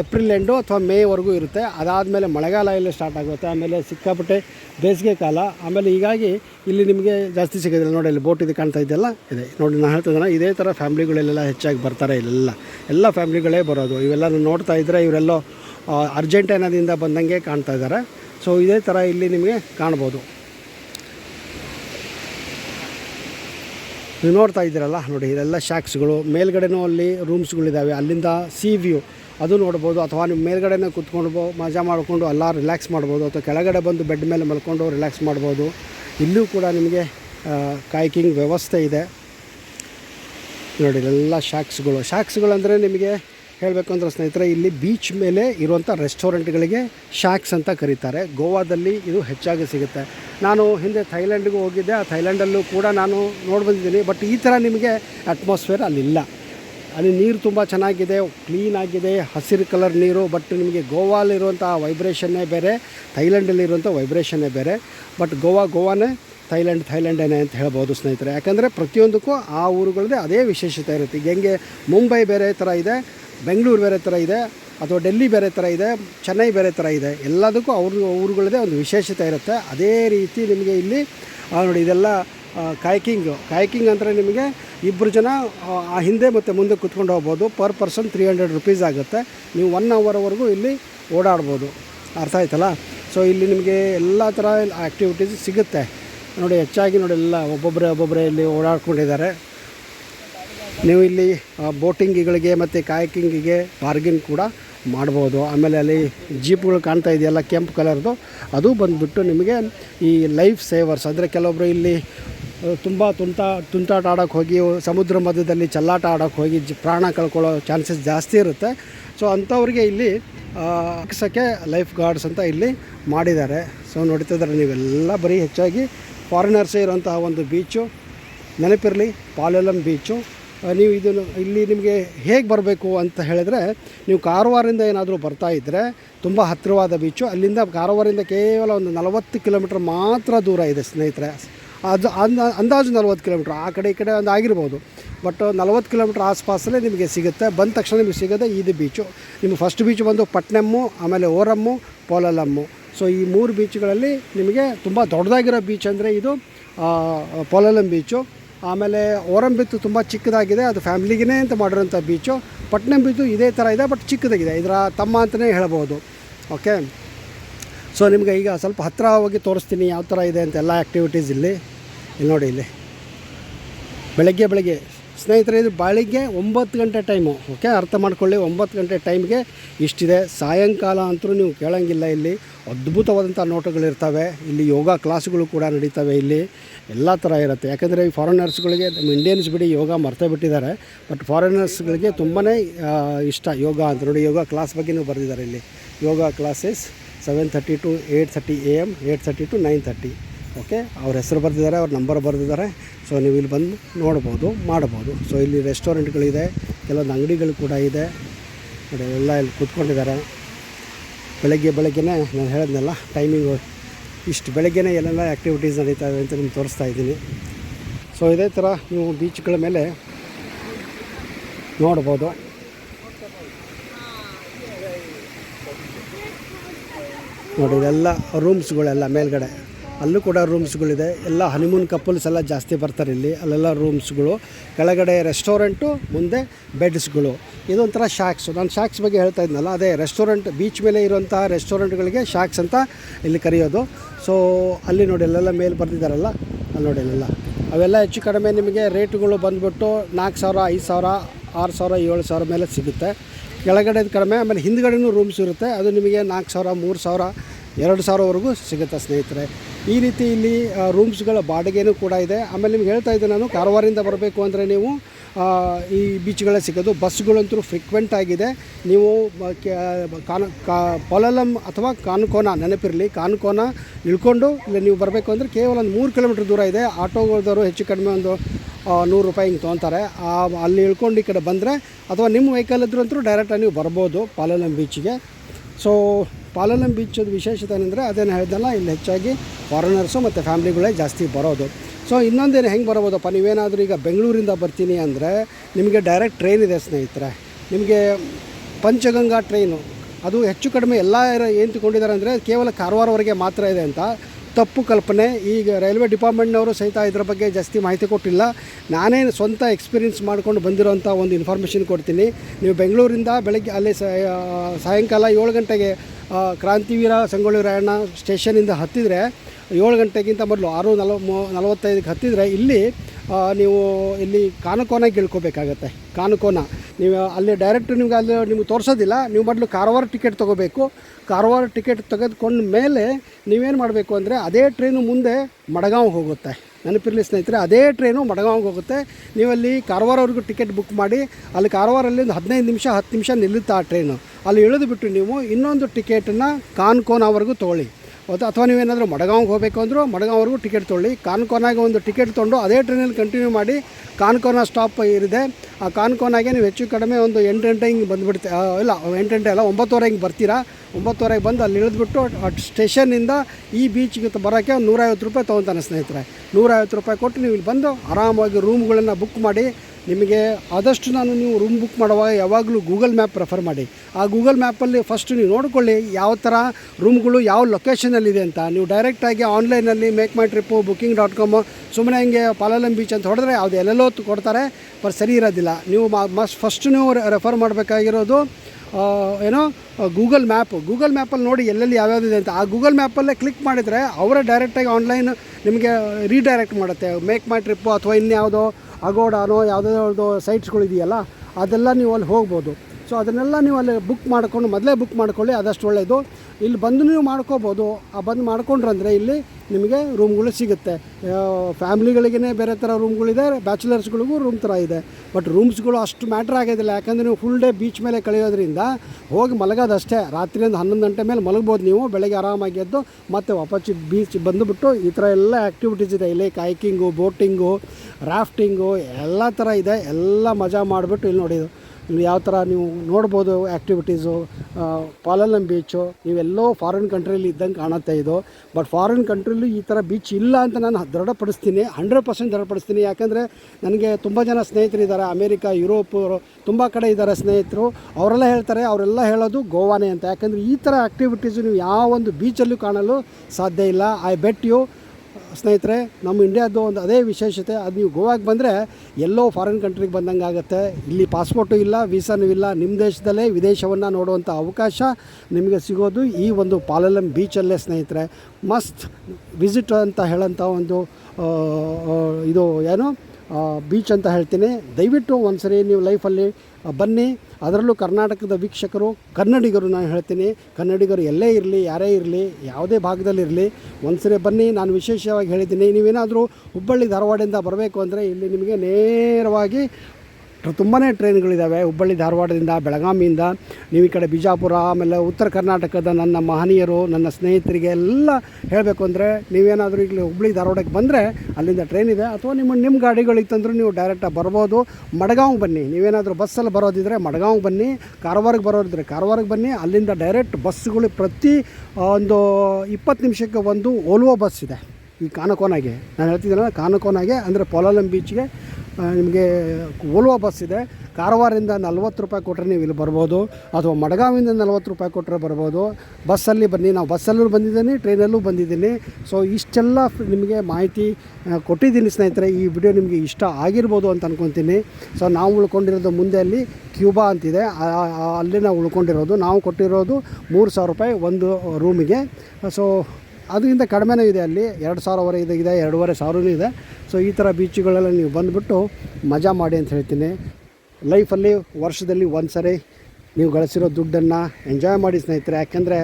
ಏಪ್ರಿಲ್ ಎಂಡು ಅಥವಾ ಮೇವರೆಗೂ ಇರುತ್ತೆ. ಅದಾದಮೇಲೆ ಮಳೆಗಾಲ ಇಲ್ಲಿ ಸ್ಟಾರ್ಟ್ ಆಗುತ್ತೆ. ಆಮೇಲೆ ಸಿಕ್ಕಾಪಟ್ಟೆ ಬೇಸಿಗೆ ಕಾಲ. ಆಮೇಲೆ ಹೀಗಾಗಿ ಇಲ್ಲಿ ನಿಮಗೆ ಜಾಸ್ತಿ ಸಿಗೋದಿಲ್ಲ. ನೋಡಿ ಇಲ್ಲಿ ಬೋಟ್ ಇದು ಕಾಣ್ತಾ ಇದೆಯಲ್ಲ? ಇದೆ. ನೋಡಿ, ನಾನು ಹೇಳ್ತಿದ್ದಾನೆ ಇದೇ ಥರ ಫ್ಯಾಮ್ಲಿಗಳೆಲ್ಲ ಹೆಚ್ಚಾಗಿ ಬರ್ತಾರೆ ಇಲ್ಲೆಲ್ಲ. ಎಲ್ಲ ಫ್ಯಾಮ್ಲಿಗಳೇ ಬರೋದು. ಇವೆಲ್ಲ ನೋಡ್ತಾ ಇದ್ದರೆ ಇವರೆಲ್ಲೋ ಅರ್ಜೆಂಟೈನಾದಿಂದ ಬಂದಂಗೆ ಕಾಣ್ತಾ ಇದ್ದಾರೆ. ಸೊ, ಇದೇ ಥರ ಇಲ್ಲಿ ನಿಮಗೆ ಕಾಣ್ಬೋದು. ನೀವು ನೋಡ್ತಾ ಇದ್ದೀರಲ್ಲ, ನೋಡಿ, ಇದೆಲ್ಲ ಶಾಕ್ಸ್ಗಳು. ಮೇಲ್ಗಡೆನೂ ಅಲ್ಲಿ ರೂಮ್ಸ್ಗಳಿದ್ದಾವೆ. ಅಲ್ಲಿಂದ ಸಿ ವ್ಯೂ. ಅದು ನೋಡ್ಬೋದು. ಅಥವಾ ನೀವು ಮೇಲ್ಗಡೆನೇ ಕೂತ್ಕೊಂಡು ಮಜಾ ಮಾಡಿಕೊಂಡು ಎಲ್ಲ ರಿಲ್ಯಾಕ್ಸ್ ಮಾಡ್ಬೋದು. ಅಥವಾ ಕೆಳಗಡೆ ಬಂದು ಬೆಡ್ ಮೇಲೆ ಮಲ್ಕೊಂಡು ರಿಲ್ಯಾಕ್ಸ್ ಮಾಡ್ಬೋದು. ಇಲ್ಲೂ ಕೂಡ ನಿಮಗೆ ಕಾಯ್ಕಿಂಗ್ ವ್ಯವಸ್ಥೆ ಇದೆ. ನೋಡಿ, ಇದೆಲ್ಲ ಶಾಕ್ಸ್ಗಳು. ಶಾಕ್ಸ್ಗಳಂದರೆ ನಿಮಗೆ ಹೇಳಬೇಕು ಅಂದರೆ ಸ್ನೇಹಿತರೆ, ಇಲ್ಲಿ ಬೀಚ್ ಮೇಲೆ ಇರುವಂಥ ರೆಸ್ಟೋರೆಂಟ್ಗಳಿಗೆ ಶಾಕ್ಸ್ ಅಂತ ಕರೀತಾರೆ. ಗೋವಾದಲ್ಲಿ ಇದು ಹೆಚ್ಚಾಗಿ ಸಿಗುತ್ತೆ. ನಾನು ಹಿಂದೆ ಥೈಲ್ಯಾಂಡ್ಗೂ ಹೋಗಿದ್ದೆ. ಆ ಥೈಲ್ಯಾಂಡಲ್ಲೂ ಕೂಡ ನಾನು ನೋಡಿ ಬಂದಿದ್ದೀನಿ ಬಟ್ ಈ ಥರ ನಿಮಗೆ ಅಟ್ಮಾಸ್ಫಿಯರ್ ಅಲ್ಲಿಲ್ಲ. ಅಲ್ಲಿ ನೀರು ತುಂಬ ಚೆನ್ನಾಗಿದೆ ಕ್ಲೀನ್ ಆಗಿದೆ, ಹಸಿರು ಕಲರ್ ನೀರು ಬಟ್ ನಿಮಗೆ ಗೋವಾಲಿರುವಂಥ ವೈಬ್ರೇಷನ್ನೇ ಬೇರೆ ಥೈಲ್ಯಾಂಡಲ್ಲಿರುವಂಥ ವೈಬ್ರೇಷನ್ನೇ ಬೇರೆ. ಬಟ್ ಗೋವಾ, ಗೋವಾನೇ ಥೈಲ್ಯಾಂಡ್, ಥೈಲ್ಯಾಂಡೇನೆ ಅಂತ ಹೇಳ್ಬೋದು ಸ್ನೇಹಿತರೆ. ಯಾಕಂದರೆ ಪ್ರತಿಯೊಂದಕ್ಕೂ ಆ ಊರುಗಳದ್ದೇ ಅದೇ ವಿಶೇಷತೆ ಇರುತ್ತೆ. ಈಗ ಹೆಂಗೆ ಮುಂಬೈ ಬೇರೆ ಥರ ಇದೆ ಬೆಂಗಳೂರು ಬೇರೆ ಥರ ಇದೆ ಅಥವಾ ಡೆಲ್ಲಿ ಬೇರೆ ಥರ ಇದೆ ಚೆನ್ನೈ ಬೇರೆ ಥರ ಇದೆ. ಎಲ್ಲದಕ್ಕೂ ಅವ್ರ ಊರುಗಳದೇ ಒಂದು ವಿಶೇಷತೆ ಇರುತ್ತೆ. ಅದೇ ರೀತಿ ನಿಮಗೆ ಇಲ್ಲಿ ನೋಡಿ ಇದೆಲ್ಲ ಕಾಯ್ಕಿಂಗು. ಕಾಯ್ಕಿಂಗ್ ಅಂದರೆ ನಿಮಗೆ ಇಬ್ಬರು ಜನ ಆ, ಹಿಂದೆ ಮತ್ತು ಮುಂದೆ ಕುತ್ಕೊಂಡು ಹೋಗ್ಬೋದು. Per person three hundred rupees ಆಗುತ್ತೆ. ನೀವು ಒನ್ ಅವರ್ವರೆಗೂ ಇಲ್ಲಿ ಓಡಾಡ್ಬೋದು. ಅರ್ಥ ಆಯ್ತಲ್ಲ? ಸೊ ಇಲ್ಲಿ ನಿಮಗೆ ಎಲ್ಲ ಥರ ಆ್ಯಕ್ಟಿವಿಟೀಸ್ ಸಿಗುತ್ತೆ. ನೋಡಿ ಹೆಚ್ಚಾಗಿ ನೋಡಿ ಎಲ್ಲ ಒಬ್ಬೊಬ್ಬರೇ ಒಬ್ಬೊಬ್ಬರೇ ಇಲ್ಲಿ ಓಡಾಡ್ಕೊಂಡಿದ್ದಾರೆ. ನೀವು ಇಲ್ಲಿ ಬೋಟಿಂಗಿಗಳಿಗೆ ಮತ್ತು ಕಾಯಕಿಂಗಿಗೆ ಬಾರ್ಗಿನ್ ಕೂಡ ಮಾಡ್ಬೋದು. ಆಮೇಲೆ ಅಲ್ಲಿ ಜೀಪ್ಗಳು ಕಾಣ್ತಾ ಇದೆಯಲ್ಲ, ಕೆಂಪು ಕಲರ್ದು. ಅದು ಬಂದುಬಿಟ್ಟು ನಿಮಗೆ ಈ ಲೈಫ್ ಸೇವರ್ಸ್ ಅಂದರೆ ಕೆಲವೊಬ್ಬರು ಇಲ್ಲಿ ತುಂಬ ತುಂಟ, ತುಂಟಾಟ ಆಡೋಕ್ಕೆ ಹೋಗಿ, ಸಮುದ್ರ ಮಧ್ಯದಲ್ಲಿ ಚಲ್ಲಾಟ ಆಡೋಕ್ಕೆ ಹೋಗಿ ಪ್ರಾಣ ಕಳ್ಕೊಳ್ಳೋ ಚಾನ್ಸಸ್ ಜಾಸ್ತಿ ಇರುತ್ತೆ. ಸೊ ಅಂಥವ್ರಿಗೆ ಇಲ್ಲಿ ಹಾಕ್ಸೋಕ್ಕೆ ಲೈಫ್ ಗಾರ್ಡ್ಸ್ ಅಂತ ಇಲ್ಲಿ ಮಾಡಿದ್ದಾರೆ. ಸೊ ನೋಡ್ತಿದ್ದಾರೆ ನೀವೆಲ್ಲ ಬರೀ ಹೆಚ್ಚಾಗಿ ಫಾರಿನರ್ಸೇ ಇರುವಂತಹ ಒಂದು ಬೀಚು ನೆನಪಿರಲಿ, ಪಾಲೆಲಂ ಬೀಚು ನೀವು ಇದನ್ನು ಇಲ್ಲಿ ನಿಮಗೆ ಹೇಗೆ ಬರಬೇಕು ಅಂತ ಹೇಳಿದ್ರೆ, ನೀವು ಕಾರವಾರಿಂದ ಏನಾದರೂ ಬರ್ತಾ ಇದ್ದರೆ ತುಂಬ ಹತ್ತಿರವಾದ ಬೀಚು ಅಲ್ಲಿಂದ ಕಾರವಾರಿಂದ ಕೇವಲ ಒಂದು ನಲವತ್ತು ಕಿಲೋಮೀಟ್ರ್ ಮಾತ್ರ ದೂರ ಇದೆ ಸ್ನೇಹಿತರೆ. ಅದು ಅಂದ, ಅಂದಾಜು ನಲ್ವತ್ತು ಕಿಲೋಮೀಟ್ರ್, ಆ ಕಡೆ ಈ ಕಡೆ ಒಂದು ಆಗಿರ್ಬೋದು. ಬಟ್ ನಲ್ವತ್ತು ಕಿಲೋಮೀಟ್ರ್ ಆಸ್ಪಾಸಲ್ಲೇ ನಿಮಗೆ ಸಿಗುತ್ತೆ, ಬಂದ ತಕ್ಷಣ ನಿಮಗೆ ಸಿಗೋದೇ ಇದು ಬೀಚು ನಿಮ್ಮ ಫಸ್ಟ್ ಬೀಚ್ ಬಂದು ಪಟ್ನಮ್ಮು, ಆಮೇಲೆ ಓರಮ್ಮು ಪೋಲಲಮ್ಮು ಸೊ ಈ ಮೂರು ಬೀಚ್ಗಳಲ್ಲಿ ನಿಮಗೆ ತುಂಬ ದೊಡ್ಡದಾಗಿರೋ ಬೀಚ್ ಅಂದರೆ ಇದು ಪೋಲಲಮ್ ಪೋಲಲಂ ಬೀಚು ಆಮೇಲೆ ಓರಂಬಿತ್ತು ತುಂಬ ಚಿಕ್ಕದಾಗಿದೆ, ಅದು ಫ್ಯಾಮ್ಲಿಗೇ ಅಂತ ಮಾಡಿರೋಂಥ ಬೀಚು ಪಟ್ಟಣ ಬೀಚು ಇದೇ ಥರ ಇದೆ ಬಟ್ ಚಿಕ್ಕದಾಗಿದೆ. ಇದರ ತಮ್ಮ ಅಂತಲೇ ಹೇಳ್ಬೋದು ಓಕೆ ಸೊ ನಿಮಗೆ ಈಗ ಸ್ವಲ್ಪ ಹತ್ತಿರ ಹೋಗಿ ತೋರಿಸ್ತೀನಿ ಯಾವ ಥರ ಇದೆ ಅಂತ ಎಲ್ಲ ಆ್ಯಕ್ಟಿವಿಟೀಸ್ ಇಲ್ಲಿ. ಇಲ್ಲಿ ನೋಡಿ ಇಲ್ಲಿ. ಬೆಳಗ್ಗೆ ಬೆಳಗ್ಗೆ. ಸ್ನೇಹಿತರೆ, ಇದು ಬೆಳಿಗ್ಗೆ ಒಂಬತ್ತು ಗಂಟೆ ಟೈಮು ಓಕೆ ಅರ್ಥ ಮಾಡ್ಕೊಳ್ಳಿ, ಒಂಬತ್ತು ಗಂಟೆ ಟೈಮ್ಗೆ ಇಷ್ಟಿದೆ. ಸಾಯಂಕಾಲ ಅಂತೂ ನೀವು ಕೇಳೋಂಗಿಲ್ಲ ಇಲ್ಲಿ. ಅದ್ಭುತವಾದಂಥ ನೋಟಗಳಿರ್ತವೆ. ಇಲ್ಲಿ ಯೋಗ ಕ್ಲಾಸ್ಗಳು ಕೂಡ ನಡೀತವೆ ಇಲ್ಲಿ. ಎಲ್ಲ ಥರ ಇರುತ್ತೆ. ಯಾಕಂದರೆ ಈ ಫಾರಿನರ್ಸ್ಗಳಿಗೆ ನಮ್ಮ ಇಂಡಿಯನ್ಸ್ ಬಿಡಿ ಯೋಗ ಮರ್ತೇ ಬಿಟ್ಟಿದ್ದಾರೆ. ಬಟ್ ಫಾರಿನರ್ಸ್ಗಳಿಗೆ ತುಂಬಾ ಇಷ್ಟ ಯೋಗ ಅಂತ. ನೋಡಿ, ಯೋಗ ಕ್ಲಾಸ್ ಬಗ್ಗೆಯೂ ಬರೆದಿದ್ದಾರೆ ಇಲ್ಲಿ. Yoga classes seven thirty to eight thirty A M eight thirty to nine thirty okay ಅವ್ರ ಹೆಸರು ಬರೆದಿದ್ದಾರೆ, ಅವ್ರ ನಂಬರ್ ಬರೆದಿದ್ದಾರೆ. ಸೊ ನೀವು ಇಲ್ಲಿ ಬಂದು ನೋಡ್ಬೋದು, ಮಾಡ್ಬೋದು. ಸೊ ಇಲ್ಲಿ ರೆಸ್ಟೋರೆಂಟ್ಗಳಿದೆ ಕೆಲವೊಂದು ಅಂಗಡಿಗಳು ಕೂಡ ಇದೆ. ನೋಡಿ, ಎಲ್ಲ ಇಲ್ಲಿ ಕೂತ್ಕೊಂಡಿದ್ದಾರೆ. ಬೆಳಗ್ಗೆ, ಬೆಳಗ್ಗೆನೇ ನಾನು ಹೇಳಿದ್ನಲ್ಲ ಟೈಮಿಂಗು ಇಷ್ಟು ಬೆಳಗ್ಗೆನೇ ಎಲ್ಲೆಲ್ಲ ಆ್ಯಕ್ಟಿವಿಟೀಸ್ ಇದೆ ಅಂತ ನಿಮ್ಗೆ ತೋರಿಸ್ತಾ ಇದ್ದೀನಿ. ಸೊ ಇದೇ ಥರ ನೀವು ಬೀಚ್ಗಳ ಮೇಲೆ ನೋಡ್ಬೋದು. ನೋಡಿ, ಇದೆಲ್ಲ ರೂಮ್ಸ್ಗಳೆಲ್ಲ ಮೇಲ್ಗಡೆ. ಅಲ್ಲೂ ಕೂಡ ರೂಮ್ಸ್ಗಳಿದೆ. ಎಲ್ಲ ಹನಿಮೂನ್ ಕಪಲ್ಸ್ ಎಲ್ಲ ಜಾಸ್ತಿ ಬರ್ತಾರೆ ಇಲ್ಲಿ. ಅಲ್ಲೆಲ್ಲ ರೂಮ್ಸ್ಗಳು. ಕೆಳಗಡೆ ರೆಸ್ಟೋರೆಂಟು ಮುಂದೆ ಬೆಡ್ಸ್ಗಳು ಇದೊಂಥರ ಶಾಕ್ಸು ನಾನು ಶಾಕ್ಸ್ ಬಗ್ಗೆ ಹೇಳ್ತಾ ಇದ್ನಲ್ಲ, ಅದೇ ರೆಸ್ಟೋರೆಂಟ್ ಬೀಚ್ ಮೇಲೆ ಇರುವಂಥ ರೆಸ್ಟೋರೆಂಟ್ಗಳಿಗೆ ಶಾಕ್ಸ್ ಅಂತ ಇಲ್ಲಿ ಕರೆಯೋದು. ಸೊ ಅಲ್ಲಿ ನೋಡಿ, ಅಲ್ಲೆಲ್ಲ ಮೇಲೆ ಬರ್ತಿದ್ದಾರಲ್ಲ ಅಲ್ಲಿ ನೋಡಿ ಅಲ್ಲೆಲ್ಲ. ಅವೆಲ್ಲ ಹೆಚ್ಚು ಕಡಿಮೆ ನಿಮಗೆ ರೇಟ್ಗಳು ಬಂದುಬಿಟ್ಟು ನಾಲ್ಕು ಸಾವಿರ, ಐದು ಸಾವಿರ, ಆರು ಸಾವಿರ, ಏಳು ಸಾವಿರ ಮೇಲೆ ಸಿಗುತ್ತೆ. ಕೆಳಗಡೆ ಕಡಿಮೆ, ಆಮೇಲೆ ಹಿಂದ್ಗಡೆನೂ ರೂಮ್ಸ್ ಇರುತ್ತೆ. ಅದು ನಿಮಗೆ ನಾಲ್ಕು ಸಾವಿರ, ಮೂರು ಸಾವಿರ, ಎರಡು ಸಾವಿರವರೆಗೂ ಸಿಗುತ್ತೆ ಸ್ನೇಹಿತರೆ. ಈ ರೀತಿ ಇಲ್ಲಿ ರೂಮ್ಸ್ಗಳ ಬಾಡಿಗೆನೂ ಕೂಡ ಇದೆ. ಆಮೇಲೆ ನಿಮ್ಗೆ ಹೇಳ್ತಾ ಇದ್ದೆ ನಾನು ಕಾರವಾರಿಂದ ಬರಬೇಕು ಅಂದರೆ ನೀವು ಈ ಬೀಚ್ಗಳೇ ಸಿಗೋದು ಬಸ್ಗಳಂತೂ ಫ್ರೀಕ್ವೆಂಟ್ ಆಗಿದೆ. ನೀವು ಕಾನ, ಕಾ, ಪೊಲಲಂ ಅಥವಾ ಕಾನ್ಕೋನ ನೆನಪಿರಲಿ. ಕಾನ್ಕೋನ ಇಳ್ಕೊಂಡು ಇಲ್ಲಿ ನೀವು ಬರಬೇಕು ಅಂದರೆ ಕೇವಲ ಒಂದು ಮೂರು ಕಿಲೋಮೀಟ್ರ್ ದೂರ ಇದೆ. ಆಟೋದವರು ಹೆಚ್ಚು ಕಡಿಮೆ ಒಂದು ನೂರು ರೂಪಾಯಿ ಹಿಂಗೆ ತೊಗೊತಾರೆ. ಅಲ್ಲಿ ಇಳ್ಕೊಂಡು ಈ ಕಡೆ ಬಂದರೆ ಅಥವಾ ನಿಮ್ಮ ವೆಹಿಕಲ್ ಇದ್ರೂ ಅಂತೂ ಡೈರೆಕ್ಟಾಗಿ ನೀವು ಬರ್ಬೋದು ಪಾಲಲಂ ಬೀಚಿಗೆ ಸೊ ಪಾಲಲಂ ಬೀಚದ ವಿಶೇಷತೆ ಏನಂದರೆ, ಅದೇನು ಹೇಳಿದ್ನಲ್ಲ ಇಲ್ಲಿ ಹೆಚ್ಚಾಗಿ ಫಾರಿನರ್ಸು ಮತ್ತು ಫ್ಯಾಮ್ಲಿಗಳೇ ಜಾಸ್ತಿ ಬರೋದು. ಸೊ ಇನ್ನೊಂದೇನು ಹೆಂಗೆ ಬರ್ಬೋದಪ್ಪ ನೀವೇನಾದರೂ ಈಗ ಬೆಂಗಳೂರಿಂದ ಬರ್ತೀನಿ ಅಂದರೆ ನಿಮಗೆ ಡೈರೆಕ್ಟ್ ಟ್ರೈನ್ ಇದೆ ಸ್ನೇಹಿತರೆ. ನಿಮಗೆ ಪಂಚಗಂಗಾ ಟ್ರೈನು ಅದು ಹೆಚ್ಚು ಕಡಿಮೆ ಎಲ್ಲ ಏನು ತಗೊಂಡಿದ್ದಾರೆ ಅಂದರೆ ಕೇವಲ ಕಾರವಾರವರೆಗೆ ಮಾತ್ರ ಇದೆ ಅಂತ ತಪ್ಪು ಕಲ್ಪನೆ. ಈಗ ರೈಲ್ವೆ ಡಿಪಾರ್ಟ್ಮೆಂಟ್ನವರು ಸಹಿತ ಇದರ ಬಗ್ಗೆ ಜಾಸ್ತಿ ಮಾಹಿತಿ ಕೊಟ್ಟಿಲ್ಲ. ನಾನೇ ಸ್ವಂತ ಎಕ್ಸ್ಪೀರಿಯನ್ಸ್ ಮಾಡ್ಕೊಂಡು ಬಂದಿರೋಂಥ ಒಂದು ಇನ್ಫಾರ್ಮೇಷನ್ ಕೊಡ್ತೀನಿ. ನೀವು ಬೆಂಗಳೂರಿಂದ ಬೆಳಗ್ಗೆ ಅಲ್ಲಿ ಸಾಯಂಕಾಲ ಏಳು ಗಂಟೆಗೆ ಕ್ರಾಂತಿವೀರ, ಸಂಗೊಳ್ಳಿ ರಾಯಣ್ಣ ಸ್ಟೇಷನಿಂದ ಹತ್ತಿದರೆ ಏಳು ಗಂಟೆಗಿಂತ ಮೊದಲು ಆರು ನಲವ ಮೂ- ನಲವತ್ತೈದಕ್ಕೆ ಹತ್ತಿದರೆ ಇಲ್ಲಿ ನೀವು ಇಲ್ಲಿ ಕಾನಕೋನ ಗೆಳ್ಕೋಬೇಕಾಗತ್ತೆ ಕಾನಕೋನ. ನೀವು ಅಲ್ಲಿ ಡೈರೆಕ್ಟ್ ನಿಮ್ಗೆ ಅಲ್ಲಿ ನಿಮ್ಗೆ ತೋರಿಸೋದಿಲ್ಲ. ನೀವು ಮೊದಲು ಕಾರವಾರ ಟಿಕೆಟ್ ತೊಗೋಬೇಕು. ಕಾರವಾರ ಟಿಕೆಟ್ ತೆಗೆದುಕೊಂಡ ಮೇಲೆ ನೀವೇನು ಮಾಡಬೇಕು ಅಂದರೆ ಅದೇ ಟ್ರೈನು ಮುಂದೆ ಮಡಗಾಂವ್ ಹೋಗುತ್ತೆ. ನೆನಪಿರಲಿ ಸ್ನೇಹಿತರೆ, ಅದೇ ಟ್ರೈನು ಮಡಗಾಂವ್ಗೆ ಹೋಗುತ್ತೆ. ನೀವಲ್ಲಿ ಕಾರವಾರವರೆಗೂ ಟಿಕೆಟ್ ಬುಕ್ ಮಾಡಿ, ಅಲ್ಲಿ ಕಾರವಾರಲ್ಲಿ ಒಂದು ಹದಿನೈದು ನಿಮಿಷ, ಹತ್ತು ನಿಮಿಷ ನಿಲ್ಲುತ್ತೆ ಆ ಟ್ರೈನು ಅಲ್ಲಿ ಇಳಿದು ಬಿಟ್ಟು ನೀವು ಇನ್ನೊಂದು ಟಿಕೆಟನ್ನು ಕಾನ್ಕೋನವರೆಗೂ ತೊಗೊಳ್ಳಿ. ಹೌದಾ ಅಥವಾ ನೀವೇನಾದರೂ ಮಡಗಾಂವ್ಗೆ ಹೋಗಬೇಕು ಅಂದರೂ ಮಡಗಾಂವ್ವರೆಗೂ ಟಿಕೆಟ್ ತೊಗೊಳ್ಳಿ. ಕಾನ್ಕೋನಾಗೆ ಒಂದು ಟಿಕೆಟ್ ತೊಗೊಂಡು ಅದೇ ಟ್ರೈನಲ್ಲಿ ಕಂಟಿನ್ಯೂ ಮಾಡಿ ಕಾನ್ಕೋನ ಸ್ಟಾಪ್ ಇರಿದೆ ಆ ಕಾನ್ಕೋನಾಗೆ ನೀವು ಹೆಚ್ಚು ಕಡಿಮೆ ಒಂದು ಎಂಟು ಗಂಟೆ ಹಿಂಗೆ ಬಂದುಬಿಡ್ತೀ ಇಲ್ಲ, ಎಂಟು ಗಂಟೆ ಅಲ್ಲ, ಒಂಬತ್ತುವರೆ ಹಿಂಗೆ ಬರ್ತೀರಾ. ಒಂಬತ್ತುವರೆಗೆ ಬಂದು ಅಲ್ಲಿ ಇಳಿದ್ಬಿಟ್ಟು ಸ್ಟೇಷನ್ನಿಂದ ಈ ಬೀಚ್ಗೆ ಬರೋಕ್ಕೆ ಒಂದು ನೂರೈವತ್ತು ರೂಪಾಯಿ ತೊಗೊತಾನೆ ಸ್ನೇಹಿತರೆ. ನೂರೈವತ್ತು ರೂಪಾಯಿ ಕೊಟ್ಟು ನೀವು ಇಲ್ಲಿ ಬಂದು ಆರಾಮಾಗಿ ರೂಮ್ಗಳನ್ನು ಬುಕ್ ಮಾಡಿ ನಿಮಗೆ ಆದಷ್ಟು ನಾನು ನೀವು ರೂಮ್ ಬುಕ್ ಮಾಡುವಾಗ ಯಾವಾಗಲೂ ಗೂಗಲ್ ಮ್ಯಾಪ್ ಪ್ರೆಫರ್ ಮಾಡಿ. ಆ ಗೂಗಲ್ ಮ್ಯಾಪಲ್ಲಿ ಫಸ್ಟ್ ನೀವು ನೋಡ್ಕೊಳ್ಳಿ ಯಾವ ಥರ ರೂಮ್ಗಳು ಯಾವ ಲೊಕೇಶನಲ್ಲಿದೆ ಅಂತ. ನೀವು ಡೈರೆಕ್ಟಾಗಿ ಆನ್ಲೈನಲ್ಲಿ Make My Trip booking dot com ಸುಮ್ಮನೆ ಹಿಂಗೆ ಪಾಲಲಂ ಬೀಚ್ ಅಂತ ಹೊಡೆದ್ರೆ ಅದು ಎಲ್ಲೆಲ್ಲೋ ಕೊಡ್ತಾರೆ ಬಟ್ ಸರಿ ಇರೋದಿಲ್ಲ. ನೀವು ಮಸ್ಟ್ ಫಸ್ಟ್ ನೀವು ರೆಫರ್ ಮಾಡಬೇಕಾಗಿರೋದು ಏನೋ ಗೂಗಲ್ ಮ್ಯಾಪ್ ಗೂಗಲ್ ಮ್ಯಾಪಲ್ಲಿ ನೋಡಿ ಎಲ್ಲೆಲ್ಲಿ ಯಾವ್ಯಾವುದಿದೆ ಅಂತ. ಆ ಗೂಗಲ್ ಮ್ಯಾಪಲ್ಲೇ ಕ್ಲಿಕ್ ಮಾಡಿದರೆ ಅವರೇ ಡೈರೆಕ್ಟಾಗಿ ಆನ್ಲೈನ್ ನಿಮಗೆ ರೀಡೈರೆಕ್ಟ್ ಮಾಡುತ್ತೆ. ಮೇಕ್ ಮೈ ಟ್ರಿಪ್ಪು ಅಥವಾ ಇನ್ಯಾವುದೋ ಅಗೋಡಾನೋ ಯಾವುದೋ ಯಾವುದೋ ಸೈಟ್ಸ್ಗಳಿದೆಯಲ್ಲ ಅದೆಲ್ಲ ನೀವು ಅಲ್ಲಿ ಹೋಗ್ಬೋದು. ಸೊ ಅದನ್ನೆಲ್ಲ ನೀವು ಅಲ್ಲಿ ಬುಕ್ ಮಾಡ್ಕೊಂಡು, ಮೊದಲೇ ಬುಕ್ ಮಾಡ್ಕೊಳ್ಳಿ, ಆದಷ್ಟು ಒಳ್ಳೆಯದು ಇಲ್ಲಿ ಬಂದು ನೀವು ಮಾಡ್ಕೋಬೋದು. ಆ ಬಂದು ಮಾಡ್ಕೊಂಡ್ರಂದರೆ ಇಲ್ಲಿ ನಿಮಗೆ ರೂಮ್ಗಳು ಸಿಗುತ್ತೆ. ಫ್ಯಾಮ್ಲಿಗಳಿಗೇ ಬೇರೆ ಥರ ರೂಮ್ಗಳಿದೆ ಬ್ಯಾಚುಲರ್ಸ್ಗಳಿಗೂ ರೂಮ್ ಥರ ಇದೆ. ಬಟ್ ರೂಮ್ಸ್ಗಳು ಅಷ್ಟು ಮ್ಯಾಟ್ರ್ ಆಗೋದಿಲ್ಲ. ಯಾಕಂದರೆ ನೀವು ಫುಲ್ ಡೇ ಬೀಚ್ ಮೇಲೆ ಕಳೆಯೋದ್ರಿಂದ ಹೋಗಿ ಮಲಗೋದಷ್ಟೇ. ರಾತ್ರಿಯಿಂದ ಹನ್ನೊಂದು ಗಂಟೆ ಮೇಲೆ ಮಲಗ್ಬೋದು ನೀವು, ಬೆಳಗ್ಗೆ ಆರಾಮಾಗಿ ಎದ್ದು ಮತ್ತೆ ವಾಪಸ್ ಬೀಚ್ ಬಂದುಬಿಟ್ಟು ಈ ಥರ ಎಲ್ಲ ಆ್ಯಕ್ಟಿವಿಟೀಸ್ ಇದೆ. ಇಲ್ಲಿ ಕೈಕಿಂಗು ಬೋಟಿಂಗು ರಾಫ್ಟಿಂಗು ಎಲ್ಲ ಥರ ಇದೆ. ಎಲ್ಲ ಮಜಾ ಮಾಡಿಬಿಟ್ಟು ಇಲ್ಲಿ ನೋಡಿ ಇದು. ಇಲ್ಲಿ ಯಾವ ಥರ ನೀವು ನೋಡ್ಬೋದು ಆ್ಯಕ್ಟಿವಿಟೀಸು ಪಾಲಲಂ ಬೀಚು ನೀವೆಲ್ಲೋ ಫಾರಿನ್ ಕಂಟ್ರಿಯಲ್ಲಿ ಇದ್ದಂಗೆ ಕಾಣುತ್ತೆ ಇದು. ಬಟ್ ಫಾರಿನ್ ಕಂಟ್ರಿಲೂ ಈ ಥರ ಬೀಚ್ ಇಲ್ಲ ಅಂತ ನಾನು ದೃಢಪಡಿಸ್ತೀನಿ ಹಂಡ್ರೆಡ್ ಪರ್ಸೆಂಟ್ ದೃಢಪಡಿಸ್ತೀನಿ. ಯಾಕಂದರೆ ನನಗೆ ತುಂಬ ಜನ ಸ್ನೇಹಿತರು ಇದ್ದಾರೆ ಅಮೇರಿಕಾ ಯುರೋಪ್ ತುಂಬ ಕಡೆ ಇದ್ದಾರೆ ಸ್ನೇಹಿತರು. ಅವರೆಲ್ಲ ಹೇಳ್ತಾರೆ, ಅವರೆಲ್ಲ ಹೇಳೋದು ಗೋವಾನೇ ಅಂತ. ಯಾಕಂದರೆ ಈ ಥರ ಆ್ಯಕ್ಟಿವಿಟೀಸು ನೀವು ಯಾವ ಒಂದು ಬೀಚಲ್ಲೂ ಕಾಣಲು ಸಾಧ್ಯ ಇಲ್ಲ. ಐ ಬೆಟ್ ಯು ಸ್ನೇಹಿತರೆ, ನಮ್ಮ ಇಂಡಿಯಾದ್ದು ಒಂದು ಅದೇ ವಿಶೇಷತೆ, ಅದು ನೀವು ಗೋವಾಗೆ ಬಂದರೆ ಎಲ್ಲೋ ಫಾರಿನ್ ಕಂಟ್ರಿಗೆ ಬಂದಂಗೆ ಆಗುತ್ತೆ. ಇಲ್ಲಿ ಪಾಸ್ಪೋರ್ಟು ಇಲ್ಲ ವೀಸಾನೂ ಇಲ್ಲ ನಿಮ್ಮ ದೇಶದಲ್ಲೇ ವಿದೇಶವನ್ನು ನೋಡುವಂಥ ಅವಕಾಶ ನಿಮಗೆ ಸಿಗೋದು ಈ ಒಂದು ಪಾಲಲಂ ಬೀಚಲ್ಲೇ ಸ್ನೇಹಿತರೆ. ಮಸ್ತ್ ವಿಸಿಟ್ ಅಂತ ಹೇಳೋಂಥ ಒಂದು ಇದು ಏನು? ಬೀಚ್ ಅಂತ ಹೇಳ್ತೀನಿ. ದಯವಿಟ್ಟು ಒಂದ್ಸರಿ ನೀವು ಲೈಫಲ್ಲಿ ಬನ್ನಿ. ಅದರಲ್ಲೂ ಕರ್ನಾಟಕದ ವೀಕ್ಷಕರು, ಕನ್ನಡಿಗರು ನಾನು ಹೇಳ್ತೀನಿ. ಕನ್ನಡಿಗರು ಎಲ್ಲೇ ಇರಲಿ, ಯಾರೇ ಇರಲಿ, ಯಾವುದೇ ಭಾಗದಲ್ಲಿರಲಿ, ಒಂದ್ಸರಿ ಬನ್ನಿ. ನಾನು ವಿಶೇಷವಾಗಿ ಹೇಳಿದ್ದೀನಿ, ನೀವೇನಾದರೂ ಹುಬ್ಬಳ್ಳಿ ಧಾರವಾಡದಿಂದ ಬರಬೇಕು ಅಂದರೆ ಇಲ್ಲಿ ನಿಮಗೆ ನೇರವಾಗಿ ತುಂಬಾ ಟ್ರೈನ್ಗಳಿದ್ದಾವೆ ಹುಬ್ಬಳ್ಳಿ, ಧಾರವಾಡದಿಂದ, ಬೆಳಗಾವಿಯಿಂದ, ನೀವು ಈ ಕಡೆ ಬಿಜಾಪುರ, ಆಮೇಲೆ ಉತ್ತರ ಕರ್ನಾಟಕದ ನನ್ನ ಮಹನೀಯರು, ನನ್ನ ಸ್ನೇಹಿತರಿಗೆ ಎಲ್ಲ ಹೇಳಬೇಕು ಅಂದರೆ ನೀವೇನಾದರೂ ಇಲ್ಲಿ ಹುಬ್ಬಳ್ಳಿ, ಧಾರವಾಡಕ್ಕೆ ಬಂದರೆ ಅಲ್ಲಿಂದ ಟ್ರೈನ್ ಇದೆ. ಅಥವಾ ನಿಮ್ಮ ನಿಮ್ಮ ಗಾಡಿಗಳಿಗೆ ತಂದರೂ ನೀವು ಡೈರೆಕ್ಟಾಗಿ ಬರ್ಬೋದು. ಮಡಗಾಂವ್ಗೆ ಬನ್ನಿ. ನೀವೇನಾದರೂ ಬಸ್ಸಲ್ಲಿ ಬರೋದಿದ್ರೆ ಮಡಗಾಂವ್ಗೆ ಬನ್ನಿ. ಕಾರವಾರಕ್ಕೆ ಬರೋದಿದ್ರೆ ಕಾರವಾರಕ್ಕೆ ಬನ್ನಿ. ಅಲ್ಲಿಂದ ಡೈರೆಕ್ಟ್ ಬಸ್ಸುಗಳು ಪ್ರತಿ ಒಂದು ಇಪ್ಪತ್ತು ನಿಮಿಷಕ್ಕೆ ಒಂದು ಓಲ್ವೋ ಬಸ್ ಇದೆ. ಈ ಕಾನಕೋನಾಗೆ. ನಾನು ಹೇಳ್ತಿದ್ದೀನಲ್ಲ, ಕಾನಕೋನಾಗೆ ಅಂದರೆ ಪೊಲಾಲಂ ಬೀಚ್ಗೆ ನಿಮಗೆ ಓಲ್ವೋ ಬಸ್ ಇದೆ. ಕಾರವಾರದಿಂದ ನಲ್ವತ್ತು ರೂಪಾಯಿ ಕೊಟ್ಟರೆ ನೀವು ಇಲ್ಲಿ ಬರ್ಬೋದು. ಅಥವಾ ಮಡಗಾವಿಂದ ನಲ್ವತ್ತು ರೂಪಾಯಿ ಕೊಟ್ಟರೆ ಬರ್ಬೋದು. ಬಸ್ಸಲ್ಲಿ ಬನ್ನಿ. ನಾವು ಬಸ್ಸಲ್ಲೂ ಬಂದಿದ್ದೀನಿ, ಟ್ರೈನಲ್ಲೂ ಬಂದಿದ್ದೀನಿ. ಸೊ ಇಷ್ಟೆಲ್ಲ ನಿಮಗೆ ಮಾಹಿತಿ ಕೊಟ್ಟಿದ್ದೀನಿ ಸ್ನೇಹಿತರೆ. ಈ ವಿಡಿಯೋ ನಿಮಗೆ ಇಷ್ಟ ಆಗಿರ್ಬೋದು ಅಂತ ಅಂದ್ಕೊತೀನಿ ಸೊ ನಾವು ಉಳ್ಕೊಂಡಿರೋದು ಮುಂದೆ ಅಲ್ಲಿ ಕ್ಯೂಬಾ ಅಂತಿದೆ. ಅಲ್ಲಿ ನಾವು ಉಳ್ಕೊಂಡಿರೋದು. ನಾವು ಕೊಟ್ಟಿರೋದು ಮೂರು ಸಾವಿರ ರೂಪಾಯಿ ಒಂದು ರೂಮಿಗೆ. ಸೊ ಅದರಿಂದ ಕಡಿಮೆನೂ ಇದೆ ಅಲ್ಲಿ. ಎರಡು ಸಾವಿರವರೆ ಇದೆ ಎರಡೂವರೆ ಸಾವಿರನೂ ಇದೆ. ಸೊ ಈ ಥರ ಬೀಚುಗಳೆಲ್ಲ ನೀವು ಬಂದುಬಿಟ್ಟು ಮಜಾ ಮಾಡಿ ಅಂತ ಹೇಳ್ತೀನಿ. ಲೈಫಲ್ಲಿ ವರ್ಷದಲ್ಲಿ ಒಂದು ಸರಿ ನೀವು ಗಳಿಸಿರೋ ದುಡ್ಡನ್ನು ಎಂಜಾಯ್ ಮಾಡಿ ಸ್ನೇಹಿತರೆ. ಯಾಕೆಂದರೆ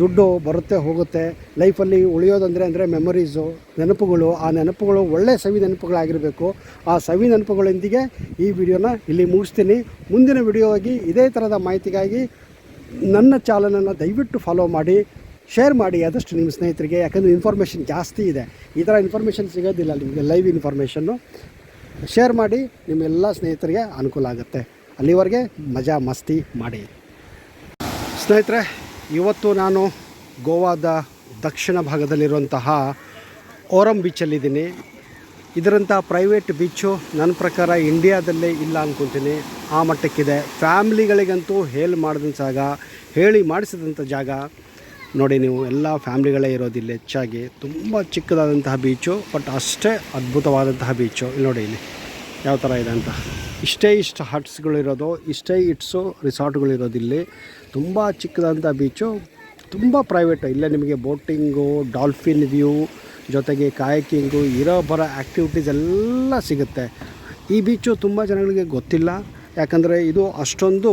ದುಡ್ಡು ಬರುತ್ತೆ, ಹೋಗುತ್ತೆ. ಲೈಫಲ್ಲಿ ಉಳಿಯೋದಂದರೆ ಅಂದರೆ ಮೆಮೊರೀಸು ನೆನಪುಗಳು. ಆ ನೆನಪುಗಳು ಒಳ್ಳೆಯ ಸವಿ ನೆನಪುಗಳಾಗಿರಬೇಕು. ಆ ಸವಿ ನೆನಪುಗಳೊಂದಿಗೆ ಈ ವಿಡಿಯೋನ ಇಲ್ಲಿ ಮುಗಿಸ್ತೀನಿ. ಮುಂದಿನ ವಿಡಿಯೋ ಆಗಿ ಇದೇ ಥರದ ಮಾಹಿತಿಗಾಗಿ ನನ್ನ ಚಾನಲನ್ನು ದಯವಿಟ್ಟು ಫಾಲೋ ಮಾಡಿ. ಶೇರ್ ಮಾಡಿ, ಆದಷ್ಟು ನಿಮ್ಮ ಸ್ನೇಹಿತರಿಗೆ, ಯಾಕಂದರೆ ಇನ್ಫಾರ್ಮೇಷನ್ ಜಾಸ್ತಿ ಇದೆ. ಈ ಥರ ಇನ್ಫಾರ್ಮೇಷನ್ ಸಿಗೋದಿಲ್ಲ ನಿಮಗೆ ಲೈವ್ ಇನ್ಫಾರ್ಮೇಷನ್ನು ಶೇರ್ ಮಾಡಿ ನಿಮ್ಮೆಲ್ಲ ಸ್ನೇಹಿತರಿಗೆ ಅನುಕೂಲ ಆಗುತ್ತೆ. ಅಲ್ಲಿವರೆಗೆ ಮಜಾ ಮಸ್ತಿ ಮಾಡಿ. ಸ್ನೇಹಿತರೆ, ಇವತ್ತು ನಾನು ಗೋವಾದ ದಕ್ಷಿಣ ಭಾಗದಲ್ಲಿರುವಂತಹ ಓರಂ ಬೀಚಲ್ಲಿದ್ದೀನಿ ಇದರಂಥ ಪ್ರೈವೇಟ್ ಬೀಚು ನನ್ನ ಪ್ರಕಾರ ಇಂಡಿಯಾದಲ್ಲೇ ಇಲ್ಲ ಅಂದ್ಕೊತೀನಿ ಆ ಮಟ್ಟಕ್ಕಿದೆ. ಫ್ಯಾಮ್ಲಿಗಳಿಗಂತೂ ಹೇಳಿ ಮಾಡಿದಂಥ ಜಾಗ, ಹೇಳಿ ಮಾಡಿಸಿದಂಥ ಜಾಗ. ನೋಡಿ ನೀವು ಎಲ್ಲ ಫ್ಯಾಮ್ಲಿಗಳೇ ಇರೋದಿಲ್ಲ ಹೆಚ್ಚಾಗಿ. ತುಂಬ ಚಿಕ್ಕದಾದಂತಹ ಬೀಚು ಬಟ್ ಅಷ್ಟೇ ಅದ್ಭುತವಾದಂತಹ ಬೀಚು ಇಲ್ಲಿ ನೋಡಿ ಇಲ್ಲಿ ಯಾವ ಥರ ಇದೆ ಅಂತ. ಇಷ್ಟೇ ಇಷ್ಟು ಹಟ್ಸ್ಗಳಿರೋದು ಇಷ್ಟೇ ಇಟ್ಸು ರಿಸಾರ್ಟ್ಗಳಿರೋದಿಲ್ಲಿ ತುಂಬ ಚಿಕ್ಕದಾದಂಥ ಬೀಚು ತುಂಬ ಪ್ರೈವೇಟು ಇಲ್ಲೇ ನಿಮಗೆ ಬೋಟಿಂಗು ಡಾಲ್ಫಿನ್ ವ್ಯೂ ಜೊತೆಗೆ ಕಾಯಕಿಂಗು ಇರೋ ಬರೋ ಆ್ಯಕ್ಟಿವಿಟೀಸ್ ಎಲ್ಲ ಸಿಗುತ್ತೆ. ಈ ಬೀಚು ತುಂಬ ಜನಗಳಿಗೆ ಗೊತ್ತಿಲ್ಲ. ಯಾಕಂದರೆ ಇದು ಅಷ್ಟೊಂದು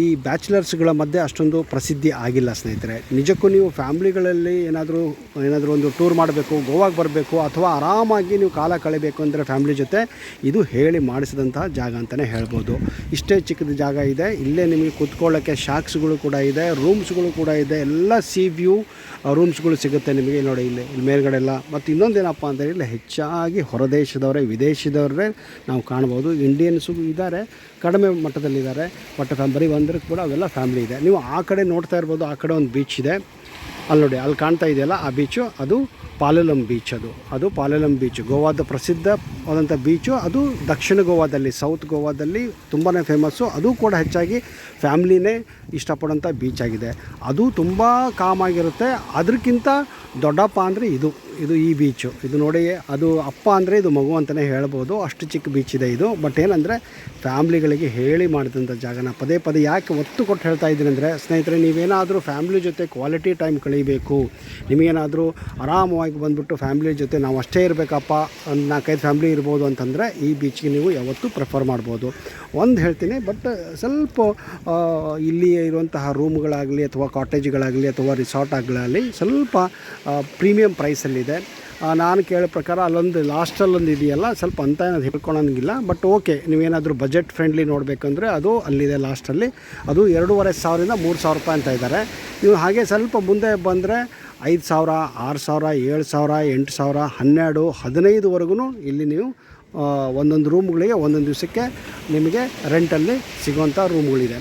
ಈ ಬ್ಯಾಚುಲರ್ಸ್ಗಳ ಮಧ್ಯೆ ಅಷ್ಟೊಂದು ಪ್ರಸಿದ್ಧಿ ಆಗಿಲ್ಲ, ಸ್ನೇಹಿತರೆ. ನಿಜಕ್ಕೂ ನೀವು ಫ್ಯಾಮ್ಲಿಗಳಲ್ಲಿ ಏನಾದರೂ ಏನಾದರೂ ಒಂದು ಟೂರ್ ಮಾಡಬೇಕು, ಗೋವಾಗೆ ಬರಬೇಕು, ಅಥವಾ ಆರಾಮಾಗಿ ನೀವು ಕಾಲ ಕಳಿಬೇಕು ಅಂದರೆ ಫ್ಯಾಮ್ಲಿ ಜೊತೆ, ಇದು ಹೇಳಿ ಮಾಡಿಸಿದಂತಹ ಜಾಗ ಅಂತಲೇ ಹೇಳ್ಬೋದು. ಇಷ್ಟೇ ಚಿಕ್ಕದ ಜಾಗ ಇದೆ. ಇಲ್ಲೇ ನಿಮಗೆ ಕೂತ್ಕೊಳ್ಳೋಕ್ಕೆ ಶಾಕ್ಸ್ಗಳು ಕೂಡ ಇದೆ, ರೂಮ್ಸ್ಗಳು ಕೂಡ ಇದೆ. ಎಲ್ಲ ಸಿ ವ್ಯೂ ರೂಮ್ಸ್ಗಳು ಸಿಗುತ್ತೆ ನಿಮಗೆ. ನೋಡಿ, ಇಲ್ಲಿ ಇಲ್ಲಿ ಮೇಲ್ಗಡೆ ಎಲ್ಲ. ಮತ್ತು ಇನ್ನೊಂದೇನಪ್ಪ ಅಂದರೆ, ಇಲ್ಲಿ ಹೆಚ್ಚಾಗಿ ಹೊರದೇಶದವರೇ, ವಿದೇಶದವರೇ ನಾವು ಕಾಣ್ಬೋದು. ಇಂಡಿಯನ್ಸು ಇದ್ದಾರೆ ಕಡಿಮೆ ಮಟ್ಟದಲ್ಲಿದ್ದಾರೆ ಬಟ್ ಬರೀ ಒಂದ್ರ ಕೂಡ ಅವೆಲ್ಲ ಫ್ಯಾಮಿಲಿ ಇದೆ. ನೀವು ಆ ಕಡೆ ನೋಡ್ತಾ ಇರ್ಬೋದು, ಆ ಕಡೆ ಒಂದು ಬೀಚ್ ಇದೆ. ಅಲ್ಲಿ ನೋಡಿ, ಅಲ್ಲಿ ಕಾಣ್ತಾ ಇದೆಯಲ್ಲ, ಆ ಬೀಚು ಅದು ಪಾಲೆಲಂ ಬೀಚ್ ಅದು. ಅದು ಪಾಲೆಲಂ ಬೀಚ್ ಗೋವಾದ ಪ್ರಸಿದ್ಧವಾದಂಥ ಬೀಚು ಅದು ದಕ್ಷಿಣ ಗೋವಾದಲ್ಲಿ ಸೌತ್ ಗೋವಾದಲ್ಲಿ ತುಂಬಾ ಫೇಮಸ್ಸು ಅದು ಕೂಡ ಹೆಚ್ಚಾಗಿ ಫ್ಯಾಮ್ಲಿನೇ ಇಷ್ಟಪಡೋಂಥ ಬೀಚ್ ಆಗಿದೆ. ಅದು ತುಂಬ ಕಾಮಾಗಿರುತ್ತೆ ಅದಕ್ಕಿಂತ ದೊಡ್ಡಪ್ಪ ಅಂದರೆ ಇದು. ಇದು ಈ ಬೀಚು ಇದು ನೋಡಿ, ಅದು ಅಪ್ಪ ಅಂದರೆ ಇದು ಮಗು ಅಂತಲೇ ಹೇಳ್ಬೋದು. ಅಷ್ಟು ಚಿಕ್ಕ ಬೀಚ್ ಇದೆ ಇದು. ಬಟ್ ಏನಂದರೆ, ಫ್ಯಾಮ್ಲಿಗಳಿಗೆ ಹೇಳಿ ಮಾಡಿದಂಥ ಜಾಗನ. ಪದೇ ಪದೇ ಯಾಕೆ ಒತ್ತು ಕೊಟ್ಟು ಹೇಳ್ತಾ ಇದ್ದೀನಿ ಅಂದರೆ, ಸ್ನೇಹಿತರೆ, ನೀವೇನಾದರೂ ಫ್ಯಾಮ್ಲಿ ಜೊತೆ ಕ್ವಾಲಿಟಿ ಟೈಮ್ ಕಳೀಬೇಕು. ನಿಮಗೇನಾದರೂ ಆರಾಮವಾಗಿ ಬಂದುಬಿಟ್ಟು ಫ್ಯಾಮ್ಲಿ ಜೊತೆ ನಾವು ಅಷ್ಟೇ ಇರಬೇಕಪ್ಪ ಒಂದು ನಾಲ್ಕೈದು ಫ್ಯಾಮ್ಲಿ ಇರ್ಬೋದು ಅಂತಂದರೆ, ಈ ಬೀಚ್ಗೆ ನೀವು ಯಾವತ್ತೂ ಪ್ರಿಫರ್ ಮಾಡ್ಬೋದು. ಒಂದು ಹೇಳ್ತೀನಿ ಬಟ್ ಸ್ವಲ್ಪ ಇಲ್ಲಿ ಇರುವಂತಹ ರೂಮ್ಗಳಾಗಲಿ ಅಥವಾ ಕಾಟೇಜ್ಗಳಾಗಲಿ ಅಥವಾ ರಿಸಾರ್ಟ್ ಆಗಲಿ ಸ್ವಲ್ಪ ಪ್ರೀಮಿಯಂ ಪ್ರೈಸಲ್ಲಿದೆ ಆ, ನಾನು ಕೇಳೋ ಪ್ರಕಾರ ಅಲ್ಲೊಂದು ಲಾಸ್ಟಲ್ಲೊಂದು ಇದೆಯಲ್ಲ ಸ್ವಲ್ಪ ಅಂತ ಏನಾದ್ರು ಹೇಳ್ಕೊಳಂಗಿಲ್ಲ ಬಟ್ ಓಕೆ ನೀವೇನಾದರೂ ಬಜೆಟ್ ಫ್ರೆಂಡ್ಲಿ ನೋಡಬೇಕಂದ್ರೆ ಅದು ಅಲ್ಲಿದೆ ಲಾಸ್ಟಲ್ಲಿ. ಅದು ಎರಡೂವರೆ ಸಾವಿರದಿಂದ ಮೂರು ಸಾವಿರ ರೂಪಾಯಿ ಅಂತ ಇದ್ದಾರೆ. ನೀವು ಹಾಗೆ ಸ್ವಲ್ಪ ಮುಂದೆ ಬಂದರೆ ಐದು ಸಾವಿರ ಆರು ಸಾವಿರ ಏಳು ಸಾವಿರ ಎಂಟು ಸಾವಿರ ಹನ್ನೆರಡು ಹದಿನೈದುವರೆಗೂ ಇಲ್ಲಿ ನೀವು ಒಂದೊಂದು ರೂಮ್ಗಳಿಗೆ ಒಂದೊಂದು ದಿವಸಕ್ಕೆ ನಿಮಗೆ ರೆಂಟಲ್ಲಿ ಸಿಗುವಂಥ ರೂಮ್ಗಳಿದೆ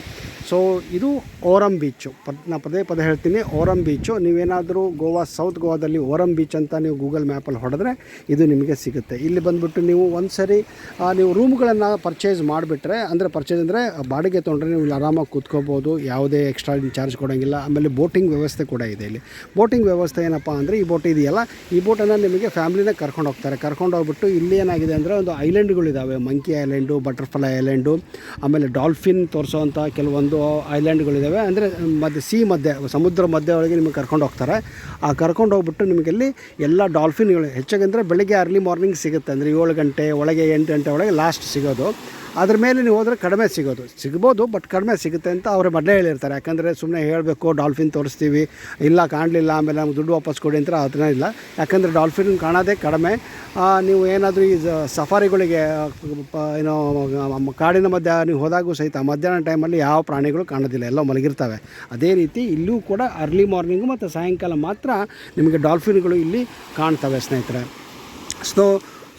ಸೊ ಇದು ಓರಂ ಬೀಚು ಪದ, ನಾ ಪದೇ ಪದೇ ಹೇಳ್ತೀನಿ ಓರಂ ಬೀಚು ನೀವೇನಾದರೂ ಗೋವಾ ಸೌತ್ ಗೋವಾದಲ್ಲಿ ಓರಂ ಬೀಚ್ ಅಂತ ನೀವು ಗೂಗಲ್ ಮ್ಯಾಪಲ್ಲಿ ಹೊಡೆದ್ರೆ ಇದು ನಿಮಗೆ ಸಿಗುತ್ತೆ. ಇಲ್ಲಿ ಬಂದುಬಿಟ್ಟು ನೀವು ಒಂದು ಸರಿ ನೀವು ರೂಮ್ಗಳನ್ನು ಪರ್ಚೇಸ್ ಮಾಡಿಬಿಟ್ರೆ, ಅಂದರೆ ಪರ್ಚೇಸ್ ಅಂದರೆ ಬಾಡಿಗೆ ತೊಗೊಂಡ್ರೆ ನೀವು ಇಲ್ಲಿ ಆರಾಮಾಗಿ ಕೂತ್ಕೋಬೋದು, ಯಾವುದೇ ಎಕ್ಸ್ಟ್ರಾ ಚಾರ್ಜ್ ಕೊಡೋಂಗಿಲ್ಲ. ಆಮೇಲೆ ಬೋಟಿಂಗ್ ವ್ಯವಸ್ಥೆ ಕೂಡ ಇದೆ ಇಲ್ಲಿ. ಬೋಟಿಂಗ್ ವ್ಯವಸ್ಥೆ ಏನಪ್ಪ ಅಂದರೆ ಈ ಬೋಟ್ ಇದೆಯಲ್ಲ, ಈ ಬೋಟನ್ನು ನಿಮಗೆ ಫ್ಯಾಮ್ಲಿನೇ ಕರ್ಕೊಂಡು ಹೋಗ್ತಾರೆ. ಕರ್ಕೊಂಡು ಹೋಗ್ಬಿಟ್ಟು ಇಲ್ಲಿ ಏನಾಗಿದೆ ಅಂದರೆ ಒಂದು ಐಲ್ಯಾಂಡ್ಗಳಿದ್ದಾವೆ ಮಂಕಿ ಐಲ್ಯಾಂಡು ಬಟರ್ಫ್ಲೈ ಐಲ್ಯಾಂಡು ಆಮೇಲೆ ಡಾಲ್ಫಿನ್ ತೋರಿಸೋವಂಥ ಕೆಲವೊಂದು ಐಲ್ಯಾಂಡ್ಗಳಿದ್ದಾವೆ. ಅಂದರೆ, ಮಧ್ಯ, ಸಿ ಮಧ್ಯೆ, ಸಮುದ್ರ ಮಧ್ಯ ಒಳಗೆ ನಿಮಗೆ ಕರ್ಕೊಂಡು ಹೋಗ್ತಾರೆ. ಆ ಕರ್ಕೊಂಡು ಹೋಗ್ಬಿಟ್ಟು ನಿಮಗಲ್ಲಿ ಎಲ್ಲ ಡಾಲ್ಫಿನ್ಗಳು ಹೆಚ್ಚಾಗಿ ಅಂದರೆ ಬೆಳಗ್ಗೆ ಅರ್ಲಿ ಮಾರ್ನಿಂಗ್ ಸಿಗುತ್ತೆ. ಅಂದರೆ ಏಳು ಗಂಟೆ, ಒಳಗೆ ಎಂಟು ಗಂಟೆ ಒಳಗೆ ಲಾಸ್ಟ್ ಸಿಗೋದು. ಅದ್ರ ಮೇಲೆ ನೀವು ಹೋದರೆ ಕಡಿಮೆ ಸಿಗೋದು. ಸಿಗ್ಬೋದು ಬಟ್ ಕಡಿಮೆ ಸಿಗುತ್ತೆ ಅಂತ ಅವರು ಮೊದಲೇ ಹೇಳಿರ್ತಾರೆ. ಯಾಕಂದರೆ ಸುಮ್ಮನೆ ಹೇಳಬೇಕು, ಡಾಲ್ಫಿನ್ ತೋರಿಸ್ತೀವಿ. ಇಲ್ಲ, ಕಾಣಲಿಲ್ಲ, ಆಮೇಲೆ ನಮ್ಗೆ ದುಡ್ಡು ವಾಪಸ್ ಕೊಡಿ ಅಂತ ಅದನ್ನ ಇಲ್ಲ. ಯಾಕಂದರೆ ಡಾಲ್ಫಿನ್ ಕಾಣೋದೇ ಕಡಿಮೆ. ನೀವು ಏನಾದರೂ ಈ ಸಫಾರಿಗಳಿಗೆ ಏನೋ ಕಾಡಿನ ಮಧ್ಯ ನೀವು ಹೋದಾಗೂ ಸಹಿತ ಮಧ್ಯಾಹ್ನ ಟೈಮಲ್ಲಿ ಯಾವ ಪ್ರಾಣಿಗಳು ಕಾಣೋದಿಲ್ಲ. ಎಲ್ಲ ಮಲಗಿರ್ತವೆ. ಅದೇ ರೀತಿ ಇಲ್ಲೂ ಕೂಡ ಅರ್ಲಿ ಮಾರ್ನಿಂಗು ಮತ್ತು ಸಾಯಂಕಾಲ ಮಾತ್ರ ನಿಮಗೆ ಡಾಲ್ಫಿನ್ಗಳು ಇಲ್ಲಿ ಕಾಣ್ತವೆ ಸ್ನೇಹಿತರೆ. ಸೊ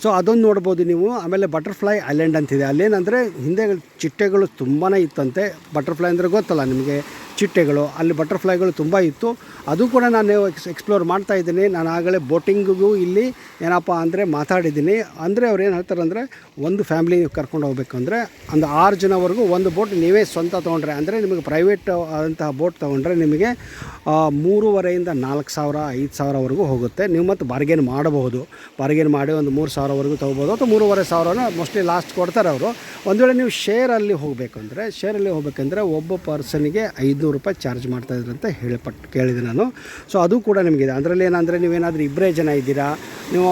ಸೊ ಅದೊಂದು ನೋಡ್ಬೋದು ನೀವು. ಆಮೇಲೆ ಬಟರ್ಫ್ಲೈ ಐಲ್ಯಾಂಡ್ ಅಂತಿದೆ. ಅಲ್ಲೇನಂದರೆ ಹಿಂದೆ ಚಿಟ್ಟೆಗಳು ತುಂಬಾ ಇತ್ತಂತೆ. ಬಟರ್ಫ್ಲೈ ಅಂದರೆ ಗೊತ್ತಲ್ಲ ನಿಮಗೆ. ಚಿಟ್ಟೆಗಳು, ಅಲ್ಲಿ ಬಟರ್ಫ್ಲೈಗಳು ತುಂಬ ಇತ್ತು. ಅದು ಕೂಡ ನಾನು ಎಕ್ಸ್ ಎಕ್ಸ್ಪ್ಲೋರ್ ಮಾಡ್ತಾ ಇದ್ದೀನಿ. ನಾನು ಆಗಲೇ ಬೋಟಿಂಗಿಗೂ ಇಲ್ಲಿ ಏನಪ್ಪ ಅಂದರೆ ಮಾತಾಡಿದ್ದೀನಿ. ಅಂದರೆ ಅವ್ರು ಏನು ಹೇಳ್ತಾರೆ ಅಂದರೆ, ಒಂದು ಫ್ಯಾಮ್ಲಿ ಕರ್ಕೊಂಡು ಹೋಗ್ಬೇಕಂದ್ರೆ ಒಂದು ಆರು ಜನವರೆಗೂ ಒಂದು ಬೋಟ್ ನೀವೇ ಸ್ವಂತ ತೊಗೊಂಡ್ರೆ, ಅಂದರೆ ನಿಮಗೆ ಪ್ರೈವೇಟ್ ಆದಂತಹ ಬೋಟ್ ತೊಗೊಂಡ್ರೆ ನಿಮಗೆ ಮೂರುವರೆಯಿಂದ ನಾಲ್ಕು ಸಾವಿರ, ಐದು ಸಾವಿರವರೆಗೂ ಹೋಗುತ್ತೆ. ನೀವು ಮತ್ತು ಬಾರ್ಗೇನ್ ಮಾಡಬಹುದು. ಬಾರ್ಗೇನ್ ಮಾಡಿ ಒಂದು ಮೂರು ಸಾವಿರವರೆಗೂ ತೊಗೋಬೋದು ಅಥವಾ ಮೂರುವರೆ ಸಾವಿರನ ಮೋಸ್ಟ್ಲಿ ಲಾಸ್ಟ್ ಕೊಡ್ತಾರೆ ಅವರು. ಒಂದು ವೇಳೆ ನೀವು ಶೇರಲ್ಲಿ ಹೋಗಬೇಕು ಅಂದರೆ ಶೇರಲ್ಲಿ ಹೋಗಬೇಕಂದ್ರೆ ಒಬ್ಬ ಪರ್ಸನಿಗೆ ಐದುನೂರು ರೂಪಾಯಿ ಚಾರ್ಜ್ ಮಾಡ್ತಾಯಿದ್ರು ಅಂತ ಹೇಳಿಪಟ್ಟು ಕೇಳಿದೆ ನಾನು. ಸೊ ಅದು ಕೂಡ ನಿಮಗಿದೆ. ಅದರಲ್ಲಿ ಏನಂದರೆ ನೀವೇನಾದರೂ ಇಬ್ಬರೇ ಜನ ಇದ್ದೀರಾ? ನೀವು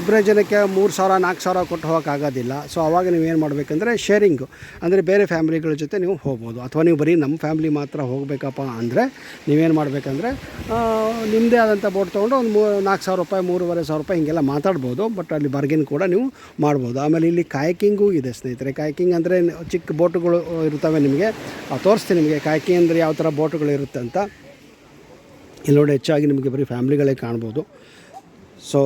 ಇಬ್ಬರೇ ಜನಕ್ಕೆ ಮೂರು ಸಾವಿರ, ನಾಲ್ಕು ಸಾವಿರ ಕೊಟ್ಟು ಹೋಗೋಕ್ಕಾಗೋದಿಲ್ಲ. ಸೊ ಆವಾಗ ನೀವೇನು ಮಾಡಬೇಕಂದ್ರೆ ಶೇರಿಂಗು ಅಂದರೆ ಬೇರೆ ಫ್ಯಾಮಿಲಿಗಳ ಜೊತೆ ನೀವು ಹೋಗ್ಬೋದು. ಅಥವಾ ನೀವು ಬರೀ ನಮ್ಮ ಫ್ಯಾಮಿಲಿ ಮಾತ್ರ ಹೋಗಬೇಕಪ್ಪ ಅಂದರೆ ನೀವೇನು ಮಾಡಬೇಕಂದ್ರೆ ನಿಮ್ಮದೇ ಆದಂಥ ಬೋಟ್ ತೊಗೊಂಡು ಒಂದು ಮೂರು ನಾಲ್ಕು ಸಾವಿರ ರೂಪಾಯಿ, ಮೂರುವರೆ ಸಾವಿರ ರೂಪಾಯಿ ಹೀಗೆಲ್ಲ ಮಾತಾಡ್ಬೋದು. ಬಟ್ ಅಲ್ಲಿ ಬಾರ್ಗೇನ್ ಕೂಡ ನೀವು ಮಾಡ್ಬೋದು. ಆಮೇಲೆ ಇಲ್ಲಿ ಕಾಯಕಿಂಗು ಇದೆ ಸ್ನೇಹಿತರೆ. ಕಾಯಕಿಂಗ್ ಅಂದರೆ ಚಿಕ್ಕ ಬೋಟುಗಳು ಇರ್ತವೆ ನಿಮಗೆ. ತೋರಿಸ್ತೀನಿ ನಿಮಗೆ. ಕಾಯಕಿಂಗ್ ಅಂದರೆ ಯಾವ ಥರ ಬೋಟ್ಗಳು ಇರುತ್ತೆ ಅಂತ. ಇಲ್ಲಿ ಹೆಚ್ಚಾಗಿ ನಿಮಗೆ ಬರೀ ಫ್ಯಾಮ್ಲಿಗಳೇ ಕಾಣ್ಬೋದು. ಸೊ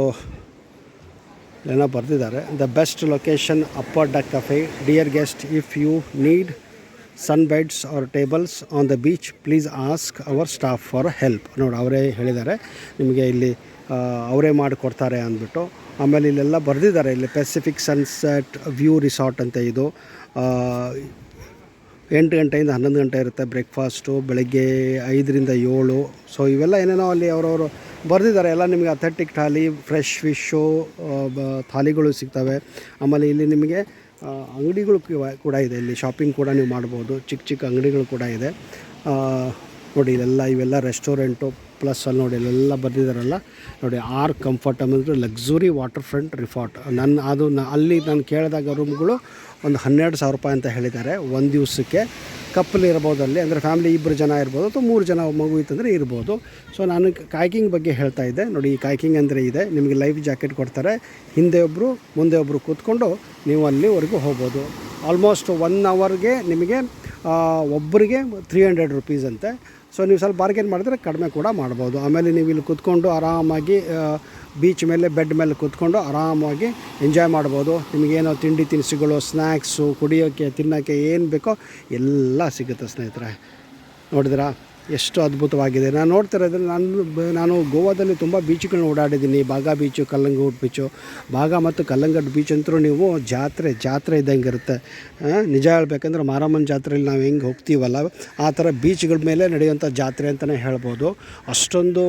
ಏನೋ ಬರೆದಿದ್ದಾರೆ. The best location upper deck cafe dear guest if you need sun beds or tables on the beach please ask our staff for help ನೋಡಿ, ಅವರೇ ಹೇಳಿದ್ದಾರೆ. ನಿಮಗೆ ಇಲ್ಲಿ ಅವರೇ ಮಾಡಿಕೊಡ್ತಾರೆ ಅಂದ್ಬಿಟ್ಟು. ಆಮೇಲೆ ಇಲ್ಲೆಲ್ಲ ಬರೆದಿದ್ದಾರೆ. ಇಲ್ಲಿ ಪೆಸಿಫಿಕ್ ಸನ್ಸೆಟ್ ವ್ಯೂ ರಿಸಾರ್ಟ್ ಅಂತ ಇದು. ಎಂಟು ಗಂಟೆಯಿಂದ ಹನ್ನೊಂದು ಗಂಟೆ ಇರುತ್ತೆ ಬ್ರೇಕ್ಫಾಸ್ಟು, ಬೆಳಗ್ಗೆ ಐದರಿಂದ ಏಳು. ಸೊ ಇವೆಲ್ಲ ಏನೇನೋ ಅಲ್ಲಿ ಅವರವರು ಬರೆದಿದ್ದಾರೆ. ಎಲ್ಲ ನಿಮಗೆ ಅಥೆಂಟಿಕ್ ಥಾಲಿ, ಫ್ರೆಶ್ ಫಿಶ್ಶು ಥಾಲಿಗಳು ಸಿಗ್ತವೆ. ಆಮೇಲೆ ಇಲ್ಲಿ ನಿಮಗೆ ಅಂಗಡಿಗಳು ಕೂಡ ಇದೆ. ಇಲ್ಲಿ ಶಾಪಿಂಗ್ ಕೂಡ ನೀವು ಮಾಡ್ಬೋದು. ಚಿಕ್ಕ ಚಿಕ್ಕ ಅಂಗಡಿಗಳು ಕೂಡ ಇದೆ. ನೋಡಿ, ಇಲ್ಲೆಲ್ಲ ಇವೆಲ್ಲ ರೆಸ್ಟೋರೆಂಟು ಪ್ಲಸ್ ಅಲ್ಲಿ ನೋಡಿ, ಇಲ್ಲೆಲ್ಲ ಬರೆದಿದ್ದಾರಲ್ಲ ನೋಡಿ ಆರ್ ಕಂಫರ್ಟ್ ಅಂದ್ರೆ ಲಕ್ಸುರಿ ವಾಟರ್ ಫ್ರಂಟ್ ರಿಫಾರ್ಟ್ ನನ್ನ ಅದು ಅಲ್ಲಿ ನಾನು ಕೇಳಿದಾಗ ರೂಮ್ಗಳು ಒಂದು ಹನ್ನೆರಡು ಸಾವಿರ ರೂಪಾಯಿ ಅಂತ ಹೇಳಿದ್ದಾರೆ, ಒಂದು ದಿವಸಕ್ಕೆ. ಕಪ್ಪಲ್ಲಿ ಇರ್ಬೋದು ಅಲ್ಲಿ, ಅಂದರೆ ಫ್ಯಾಮಿಲಿ ಇಬ್ಬರು ಜನ ಇರ್ಬೋದು, ಅಥವಾ ಮೂರು ಜನ ಮಗು ಇತ್ತಂದರೆ ಇರ್ಬೋದು. ಸೊ ನಾನು ಕಾಯ್ಕಿಂಗ್ ಬಗ್ಗೆ ಹೇಳ್ತಾ ಇದ್ದೆ. ನೋಡಿ, ಈ ಕಾಯ್ಕಿಂಗ್ ಅಂದರೆ ಇದೆ, ನಿಮಗೆ ಲೈಫ್ ಜಾಕೆಟ್ ಕೊಡ್ತಾರೆ. ಹಿಂದೆ ಒಬ್ಬರು ಮುಂದೆ ಒಬ್ಬರು ಕೂತ್ಕೊಂಡು ನೀವು ಅಲ್ಲಿವರೆಗೂ ಹೋಗ್ಬೋದು. ಆಲ್ಮೋಸ್ಟ್ ಒನ್ ಅವರ್ಗೆ ನಿಮಗೆ ಒಬ್ಬರಿಗೆ ತ್ರೀ ಹಂಡ್ರೆಡ್ ರುಪೀಸ್ ಅಂತೆ. ಸೊ ನೀವು ಸ್ವಲ್ಪ ಬಾರ್ಗೇನ್ ಮಾಡಿದ್ರೆ ಕಡಿಮೆ ಕೂಡ ಮಾಡ್ಬೋದು. ಆಮೇಲೆ ನೀವು ಇಲ್ಲಿ ಕೂತ್ಕೊಂಡು ಆರಾಮಾಗಿ ಬೀಚ್ ಮೇಲೆ ಬೆಡ್ ಮೇಲೆ ಕೂತ್ಕೊಂಡು ಆರಾಮಾಗಿ ಎಂಜಾಯ್ ಮಾಡ್ಬೋದು. ನಿಮಗೇನೋ ತಿಂಡಿ ತಿನಿಸುಗಳು ಸ್ನ್ಯಾಕ್ಸು ಕುಡಿಯೋಕ್ಕೆ ತಿನ್ನೋಕ್ಕೆ ಏನು ಬೇಕೋ ಎಲ್ಲ ಸಿಗುತ್ತೆ ಸ್ನೇಹಿತರೆ. ನೋಡಿದ್ರಾ ಎಷ್ಟು ಅದ್ಭುತವಾಗಿದೆ. ನಾನು ನೋಡ್ತಿರೋದ್ರೆ ನಾನು ನಾನು ಗೋವಾದಲ್ಲಿ ತುಂಬ ಬೀಚ್ಗಳನ್ನ ಓಡಾಡಿದ್ದೀನಿ. Baga beach, ಕಲ್ಲಂಗೂಟ್ beach. ಬಾಗಾ ಮತ್ತು ಕಲ್ಲಂಗಡ್ ಬೀಚ್ ಅಂತೂ ನೀವು ಜಾತ್ರೆ ಜಾತ್ರೆ ಇದ್ದಂಗೆ ಇರುತ್ತೆ. ನಿಜ ಹೇಳ್ಬೇಕಂದ್ರೆ ಮಾರಮ್ಮನ ಜಾತ್ರೆಯಲ್ಲಿ ನಾವು ಹೆಂಗೆ ಹೋಗ್ತೀವಲ್ಲ, ಆ ಥರ ಬೀಚ್ಗಳ ಮೇಲೆ ನಡೆಯುವಂಥ ಜಾತ್ರೆ ಅಂತಲೇ ಹೇಳ್ಬೋದು. ಅಷ್ಟೊಂದು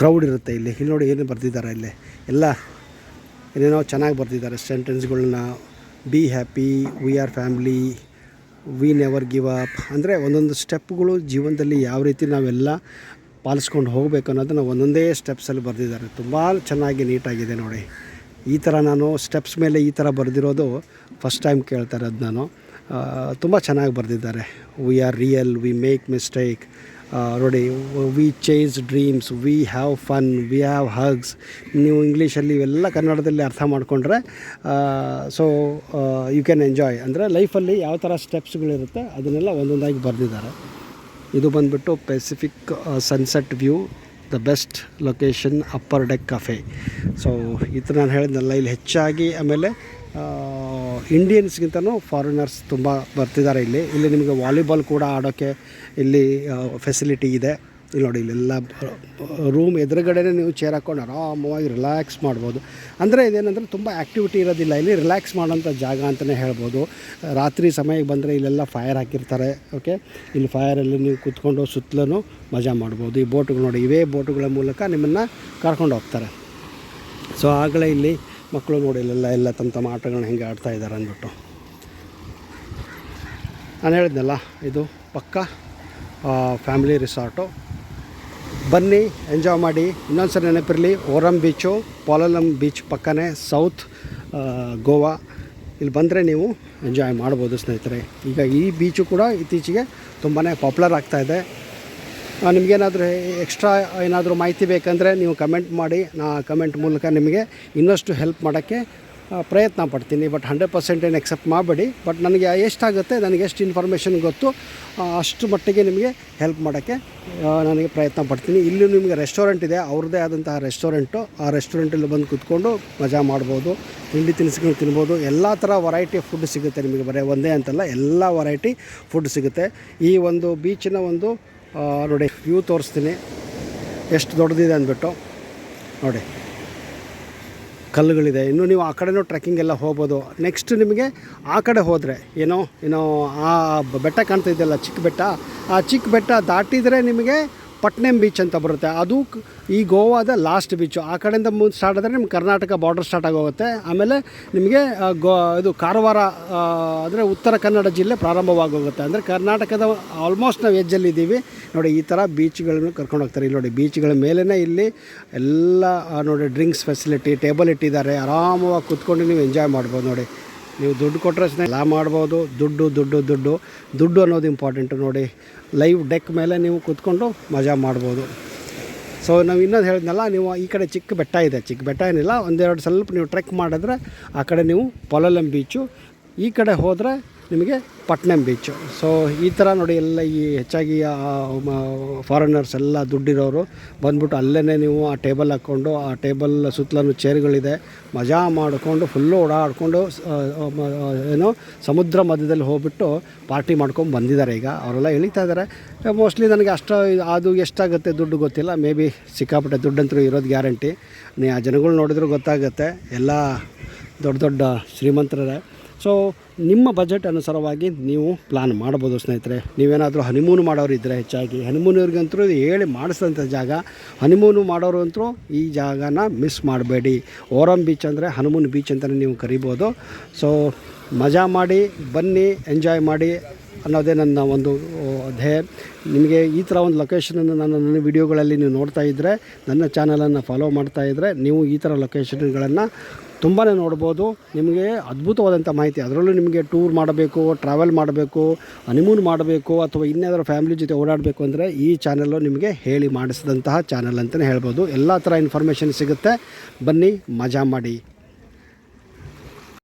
ಕ್ರೌಡ್ ಇರುತ್ತೆ ಇಲ್ಲಿ. ಇಲ್ಲಿ ನೋಡಿ ಏನು ಬರೆದಿದ್ದಾರೆ ಇಲ್ಲಿ. ಎಲ್ಲ ಏನೇನೋ ಚೆನ್ನಾಗಿ ಬರ್ತಿದ್ದಾರೆ ಸೆಂಟೆನ್ಸ್ಗಳನ್ನ be happy we are family we never give up ಅಂದರೆ ಒಂದೊಂದು ಸ್ಟೆಪ್ಗಳು ಜೀವನದಲ್ಲಿ ಯಾವ ರೀತಿ ನಾವೆಲ್ಲ ಪಾಲಿಸ್ಕೊಂಡು ಹೋಗಬೇಕು ಅನ್ನೋದನ್ನು ಒಂದೊಂದೇ ಸ್ಟೆಪ್ಸಲ್ಲಿ ಬರೆದಿದ್ದಾರೆ. ತುಂಬ ಚೆನ್ನಾಗಿ ನೀಟಾಗಿದೆ ನೋಡಿ. ಈ ಥರ ನಾನು ಸ್ಟೆಪ್ಸ್ ಮೇಲೆ ಈ ಥರ ಬರೆದಿರೋದು ಫಸ್ಟ್ ಟೈಮ್ ಕೇಳ್ತಾ ಇರೋದು ನಾನು. ತುಂಬ ಚೆನ್ನಾಗಿ ಬರೆದಿದ್ದಾರೆ. We are real we make mistake ನೋಡಿ we chase dreams we have fun we have hugs ನೀವು ಇಂಗ್ಲೀಷಲ್ಲಿ ಇವೆಲ್ಲ ಕನ್ನಡದಲ್ಲಿ ಅರ್ಥ ಮಾಡಿಕೊಂಡ್ರೆ ಸೊ ಯು ಕ್ಯಾನ್ ಎಂಜಾಯ್ ಅಂದರೆ ಲೈಫಲ್ಲಿ ಯಾವ ಥರ ಸ್ಟೆಪ್ಸ್ಗಳಿರುತ್ತೆ ಅದನ್ನೆಲ್ಲ ಒಂದೊಂದಾಗಿ ಬರೆದಿದ್ದಾರೆ. ಇದು ಬಂದುಬಿಟ್ಟು Pacific sunset view the best location upper deck cafe so ಇದು ನಾನು ಹೇಳಿದ್ನಲ್ಲ, ಇಲ್ಲಿ ಹೆಚ್ಚಾಗಿ ಆಮೇಲೆ ಇಂಡಿಯನ್ಸ್ಗಿಂತನೂ ಫಾರಿನರ್ಸ್ ತುಂಬ ಬರ್ತಿದ್ದಾರೆ ಇಲ್ಲಿ. ಇಲ್ಲಿ ನಿಮಗೆ ವಾಲಿಬಾಲ್ ಕೂಡ ಆಡೋಕ್ಕೆ ಇಲ್ಲಿ ಫೆಸಿಲಿಟಿ ಇದೆ. ಇಲ್ಲಿ ನೋಡಿ ಇಲ್ಲೆಲ್ಲ ರೂಮ್ ಎದುರುಗಡೆನೇ ನೀವು ಚೇರ್ ಹಾಕ್ಕೊಂಡು ಆರಾಮವಾಗಿ ರಿಲ್ಯಾಕ್ಸ್ ಮಾಡ್ಬೋದು. ಅಂದರೆ ಇದೇನೆಂದರೆ ತುಂಬ ಆ್ಯಕ್ಟಿವಿಟಿ ಇರೋದಿಲ್ಲ. ಇಲ್ಲಿ ರಿಲ್ಯಾಕ್ಸ್ ಮಾಡೋಂಥ ಜಾಗ ಅಂತಲೇ ಹೇಳ್ಬೋದು. ರಾತ್ರಿ ಸಮಯಕ್ಕೆ ಬಂದರೆ ಇಲ್ಲೆಲ್ಲ ಫೈರ್ ಹಾಕಿರ್ತಾರೆ ಓಕೆ ಇಲ್ಲಿ ಫೈರಲ್ಲಿ ನೀವು ಕೂತ್ಕೊಂಡು ಸುತ್ತಲೂ ಮಜಾ ಮಾಡ್ಬೋದು. ಈ ಬೋಟುಗಳು ನೋಡಿ, ಇವೇ ಬೋಟುಗಳ ಮೂಲಕ ನಿಮ್ಮನ್ನು ಕರ್ಕೊಂಡು ಹೋಗ್ತಾರೆ. ಸೊ ಆಗಲೇ ಇಲ್ಲಿ ಮಕ್ಕಳು ನೋಡಿ ಇಲ್ಲೆಲ್ಲ ಎಲ್ಲ ತಮ್ಮ ತಮ್ಮ ಆಟಗಳನ್ನ ಹೆಂಗೆ ಆಡ್ತಾ ಇದ್ದಾರೆ ಅಂದ್ಬಿಟ್ಟು. ನಾನು ಹೇಳಿದ್ನಲ್ಲ, ಇದು ಪಕ್ಕ ಫ್ಯಾಮಿಲಿ ರಿಸಾರ್ಟು ಬನ್ನಿ ಎಂಜಾಯ್ ಮಾಡಿ. ಇನ್ನೊಂದು ಸರಿ ನೆನಪಿರಲಿ ಓರಂ ಬೀಚು ಪೋಲಲಂ ಬೀಚ್ ಪಕ್ಕನೇ ಸೌತ್ ಗೋವಾ ಇಲ್ಲಿ ಬಂದರೆ ನೀವು ಎಂಜಾಯ್ ಮಾಡ್ಬೋದು ಸ್ನೇಹಿತರೆ. ಈಗ ಈ ಬೀಚು ಕೂಡ ಇತ್ತೀಚೆಗೆ ತುಂಬಾ ಪಾಪ್ಯುಲರ್ ಆಗ್ತಾಯಿದೆ ನಿಮಗೇನಾದರೂ ಎಕ್ಸ್ಟ್ರಾ ಏನಾದರೂ ಮಾಹಿತಿ ಬೇಕಂದರೆ ನೀವು ಕಮೆಂಟ್ ಮಾಡಿ. ನಾ ಕಮೆಂಟ್ ಮೂಲಕ ನಿಮಗೆ ಇನ್ನಷ್ಟು ಹೆಲ್ಪ್ ಮಾಡೋಕ್ಕೆ ಪ್ರಯತ್ನ ಪಡ್ತೀನಿ. ಬಟ್ ಹಂಡ್ರೆಡ್ ಪರ್ಸೆಂಟ್ ಏನು ಎಕ್ಸೆಪ್ಟ್ ಮಾಡಬೇಡಿ. ಬಟ್ ನನಗೆ ಎಷ್ಟಾಗುತ್ತೆ, ನನಗೆ ಎಷ್ಟು ಇನ್ಫಾರ್ಮೇಷನ್ ಗೊತ್ತು ಅಷ್ಟು ಮಟ್ಟಿಗೆ ನಿಮಗೆ ಹೆಲ್ಪ್ ಮಾಡೋಕ್ಕೆ ನನಗೆ ಪ್ರಯತ್ನ ಪಡ್ತೀನಿ. ಇಲ್ಲಿ ನಿಮಗೆ ರೆಸ್ಟೋರೆಂಟ್ ಇದೆ, ಅವ್ರದ್ದೇ ಆದಂತಹ ರೆಸ್ಟೋರೆಂಟು ಆ ರೆಸ್ಟೋರೆಂಟಲ್ಲಿ ಬಂದು ಕೂತ್ಕೊಂಡು ಮಜಾ ಮಾಡ್ಬೋದು, ತಿಂಡಿ ತಿನಿಸುಗಳು ತಿನ್ಬೋದು. ಎಲ್ಲ ಥರ ವರೈಟಿ ಫುಡ್ ಸಿಗುತ್ತೆ ನಿಮಗೆ ಬರೀ. ಒಂದೇ ಅಂತಲ್ಲ, ಎಲ್ಲ ವರೈಟಿ ಫುಡ್ ಸಿಗುತ್ತೆ. ಈ ಒಂದು ಬೀಚಿನ ಒಂದು ನೋಡಿ ವ್ಯೂ ತೋರಿಸ್ತೀನಿ. ಎಷ್ಟು ದೊಡ್ಡದಿದೆ ಅಂದ್ಬಿಟ್ಟು. ನೋಡಿ, ಕಲ್ಲುಗಳಿದೆ. ಇನ್ನು ನೀವು ಆ ಕಡೆನೂ ಟ್ರೆಕ್ಕಿಂಗ್ ಎಲ್ಲ ಹೋಗ್ಬೋದು. ನೆಕ್ಸ್ಟ್ ನಿಮಗೆ ಆ ಕಡೆ ಹೋದರೆ, ಏನೋ ಏನೋ, ಆ, ಬೆಟ್ಟ ಕಾಣ್ತಾ ಇದೆಯಲ್ಲ, ಚಿಕ್ಕ ಬೆಟ್ಟ. ಆ ಚಿಕ್ಕ ಬೆಟ್ಟ ದಾಟಿದರೆ ನಿಮಗೆ ಪಟ್ನೆಮ್ ಬೀಚ್ ಅಂತ ಬರುತ್ತೆ. ಅದು ಈ ಗೋವಾದ ಲಾಸ್ಟ್ ಬೀಚು ಆ ಕಡೆಯಿಂದ ಮುಂದೆ ಸ್ಟಾರ್ಟ್ ಆದರೆ ನಿಮ್ಗೆ ಕರ್ನಾಟಕ ಬಾರ್ಡರ್ ಸ್ಟಾರ್ಟ್ ಆಗೋಗುತ್ತೆ. ಆಮೇಲೆ ನಿಮಗೆ ಗೋ, ಇದು ಕಾರವಾರ ಅಂದರೆ ಉತ್ತರ ಕನ್ನಡ ಜಿಲ್ಲೆ ಪ್ರಾರಂಭವಾಗೋಗುತ್ತೆ. ಅಂದರೆ ಕರ್ನಾಟಕದ ಆಲ್ಮೋಸ್ಟ್ ನಾವು ಎಜ್ಜಲ್ಲಿದ್ದೀವಿ ನೋಡಿ, ಈ ಥರ ಬೀಚ್ಗಳನ್ನು ಕರ್ಕೊಂಡು ಹೋಗ್ತಾರೆ. ಇಲ್ಲಿ ನೋಡಿ ಬೀಚ್ಗಳ ಮೇಲೇ ಇಲ್ಲಿ ಎಲ್ಲ ನೋಡಿ ಡ್ರಿಂಕ್ಸ್ ಫೆಸಿಲಿಟಿ ಟೇಬಲ್ ಇಟ್ಟಿದ್ದಾರೆ. ಆರಾಮವಾಗಿ ಕೂತ್ಕೊಂಡು ನೀವು ಎಂಜಾಯ್ ಮಾಡ್ಬೋದು ನೋಡಿ. ನೀವು ದುಡ್ಡು ಕೊಟ್ಟರೆ ಎಲ್ಲ ಮಾಡ್ಬೋದು. ದುಡ್ಡು ದುಡ್ಡು ದುಡ್ಡು. ದುಡ್ಡು ಅನ್ನೋದು ಇಂಪಾರ್ಟೆಂಟು ನೋಡಿ. ಲೈವ್ ಡೆಕ್ ಮೇಲೆ ನೀವು ಕೂತ್ಕೊಂಡು ಮಜಾ ಮಾಡ್ಬೋದು. ಸೊ ನಾವು ಇನ್ನೊಂದು ಹೇಳಿದ್ನಲ್ಲ, ನೀವು ಈ ಕಡೆ ಚಿಕ್ಕ ಬೆಟ್ಟ ಇದೆ. ಚಿಕ್ಕ ಬೆಟ್ಟ ಏನಿಲ್ಲ, ಒಂದೆರಡು ಸ್ವಲ್ಪ ನೀವು ಟ್ರೆಕ್ ಮಾಡಿದ್ರೆ ಆ ಕಡೆ ನೀವು ಪೊಲಲಂ ಬೀಚು ಈ ಕಡೆ ಹೋದರೆ ನಿಮಗೆ ಪಟ್ನಮ್ ಬೀಚು ಸೊ ಈ ಥರ ನೋಡಿ ಎಲ್ಲ ಈ ಹೆಚ್ಚಾಗಿ ಫಾರಿನರ್ಸ್ ಎಲ್ಲ ದುಡ್ಡಿರೋರು ಬಂದ್ಬಿಟ್ಟು ಅಲ್ಲೇ ನೀವು ಆ ಟೇಬಲ್ ಹಾಕ್ಕೊಂಡು ಆ ಟೇಬಲ್ ಸುತ್ತಲೂ ಚೇರ್ಗಳಿದೆ ಮಜಾ ಮಾಡಿಕೊಂಡು ಫುಲ್ಲು ಓಡಾಡಿಕೊಂಡು ಏನು ಸಮುದ್ರ ಮಧ್ಯದಲ್ಲಿ ಹೋಗ್ಬಿಟ್ಟು ಪಾರ್ಟಿ ಮಾಡ್ಕೊಂಡು ಬಂದಿದ್ದಾರೆ ಈಗ. ಅವರೆಲ್ಲ ಎಳಿತಾ ಇದ್ದಾರೆ. ಮೋಸ್ಟ್ಲಿ ನನಗೆ ಅಷ್ಟು, ಅದು ಎಷ್ಟಾಗುತ್ತೆ ದುಡ್ಡು ಗೊತ್ತಿಲ್ಲ. ಮೇ ಬಿ ಸಿಕ್ಕಾಪಟ್ಟೆ ದುಡ್ಡಂತೂ ಇರೋದು ಗ್ಯಾರಂಟಿ ನೀ, ಆ ಜನಗಳು ನೋಡಿದ್ರು ಗೊತ್ತಾಗುತ್ತೆ. ಎಲ್ಲ ದೊಡ್ಡ ದೊಡ್ಡ ಶ್ರೀಮಂತರೇ. ಸೊ ನಿಮ್ಮ ಬಜೆಟ್ ಅನುಸಾರವಾಗಿ ನೀವು ಪ್ಲಾನ್ ಮಾಡ್ಬೋದು ಸ್ನೇಹಿತರೆ. ನೀವೇನಾದರೂ ಹನಿಮೂನ್ ಮಾಡೋರು ಇದ್ದರೆ ಹೆಚ್ಚಾಗಿ. ಹನಿಮೂನವ್ರಿಗಂತೂ ಇದು ಹೇಳಿ ಮಾಡಿಸಿದಂಥ ಜಾಗ. ಹನಿಮೂನು ಮಾಡೋರು ಅಂತರೂ ಈ ಜಾಗನ ಮಿಸ್ ಮಾಡಬೇಡಿ. ಓರಂ ಬೀಚ್ ಅಂದರೆ ಹನುಮೂನ್ ಬೀಚ್ ಅಂತಲೇ ನೀವು ಕರಿಬೋದು. ಸೊ ಮಜಾ ಮಾಡಿ, ಬನ್ನಿ ಎಂಜಾಯ್ ಮಾಡಿ ಅನ್ನೋದೇ ನನ್ನ ಒಂದು ಧ್ಯೇಯ. ನಿಮಗೆ ಈ ಥರ ಒಂದು ಲೊಕೇಶನನ್ನು ನಾನು ನನ್ನ ವಿಡಿಯೋಗಳಲ್ಲಿ ನೀವು ನೋಡ್ತಾ ಇದ್ದರೆ ನನ್ನ ಚಾನಲನ್ನು ಫಾಲೋ ಮಾಡ್ತಾ ಇದ್ದರೆ ನೀವು ಈ ಥರ ಲೊಕೇಶನ್ಗಳನ್ನು ತುಂಬಾ ನೋಡ್ಬೋದು. ನಿಮಗೆ ಅದ್ಭುತವಾದಂಥ ಮಾಹಿತಿ. ಅದರಲ್ಲೂ ನಿಮಗೆ ಟೂರ್ ಮಾಡಬೇಕು ಟ್ರಾವೆಲ್ ಮಾಡಬೇಕು ಹನಿಮೂನ್ ಮಾಡಬೇಕು, ಅಥವಾ ಇನ್ಯಾವುದಾದ್ರು ಫ್ಯಾಮಿಲಿ ಜೊತೆ ಓಡಾಡಬೇಕು ಅಂದರೆ ಈ ಚಾನಲ್ಲು ನಿಮಗೆ ಹೇಳಿ ಮಾಡಿಸಿದಂತಹ ಚಾನಲ್ ಅಂತಲೇ ಹೇಳ್ಬೋದು. ಎಲ್ಲ ಥರ ಇನ್ಫಾರ್ಮೇಷನ್ ಸಿಗುತ್ತೆ. ಬನ್ನಿ, ಮಜಾ ಮಾಡಿ.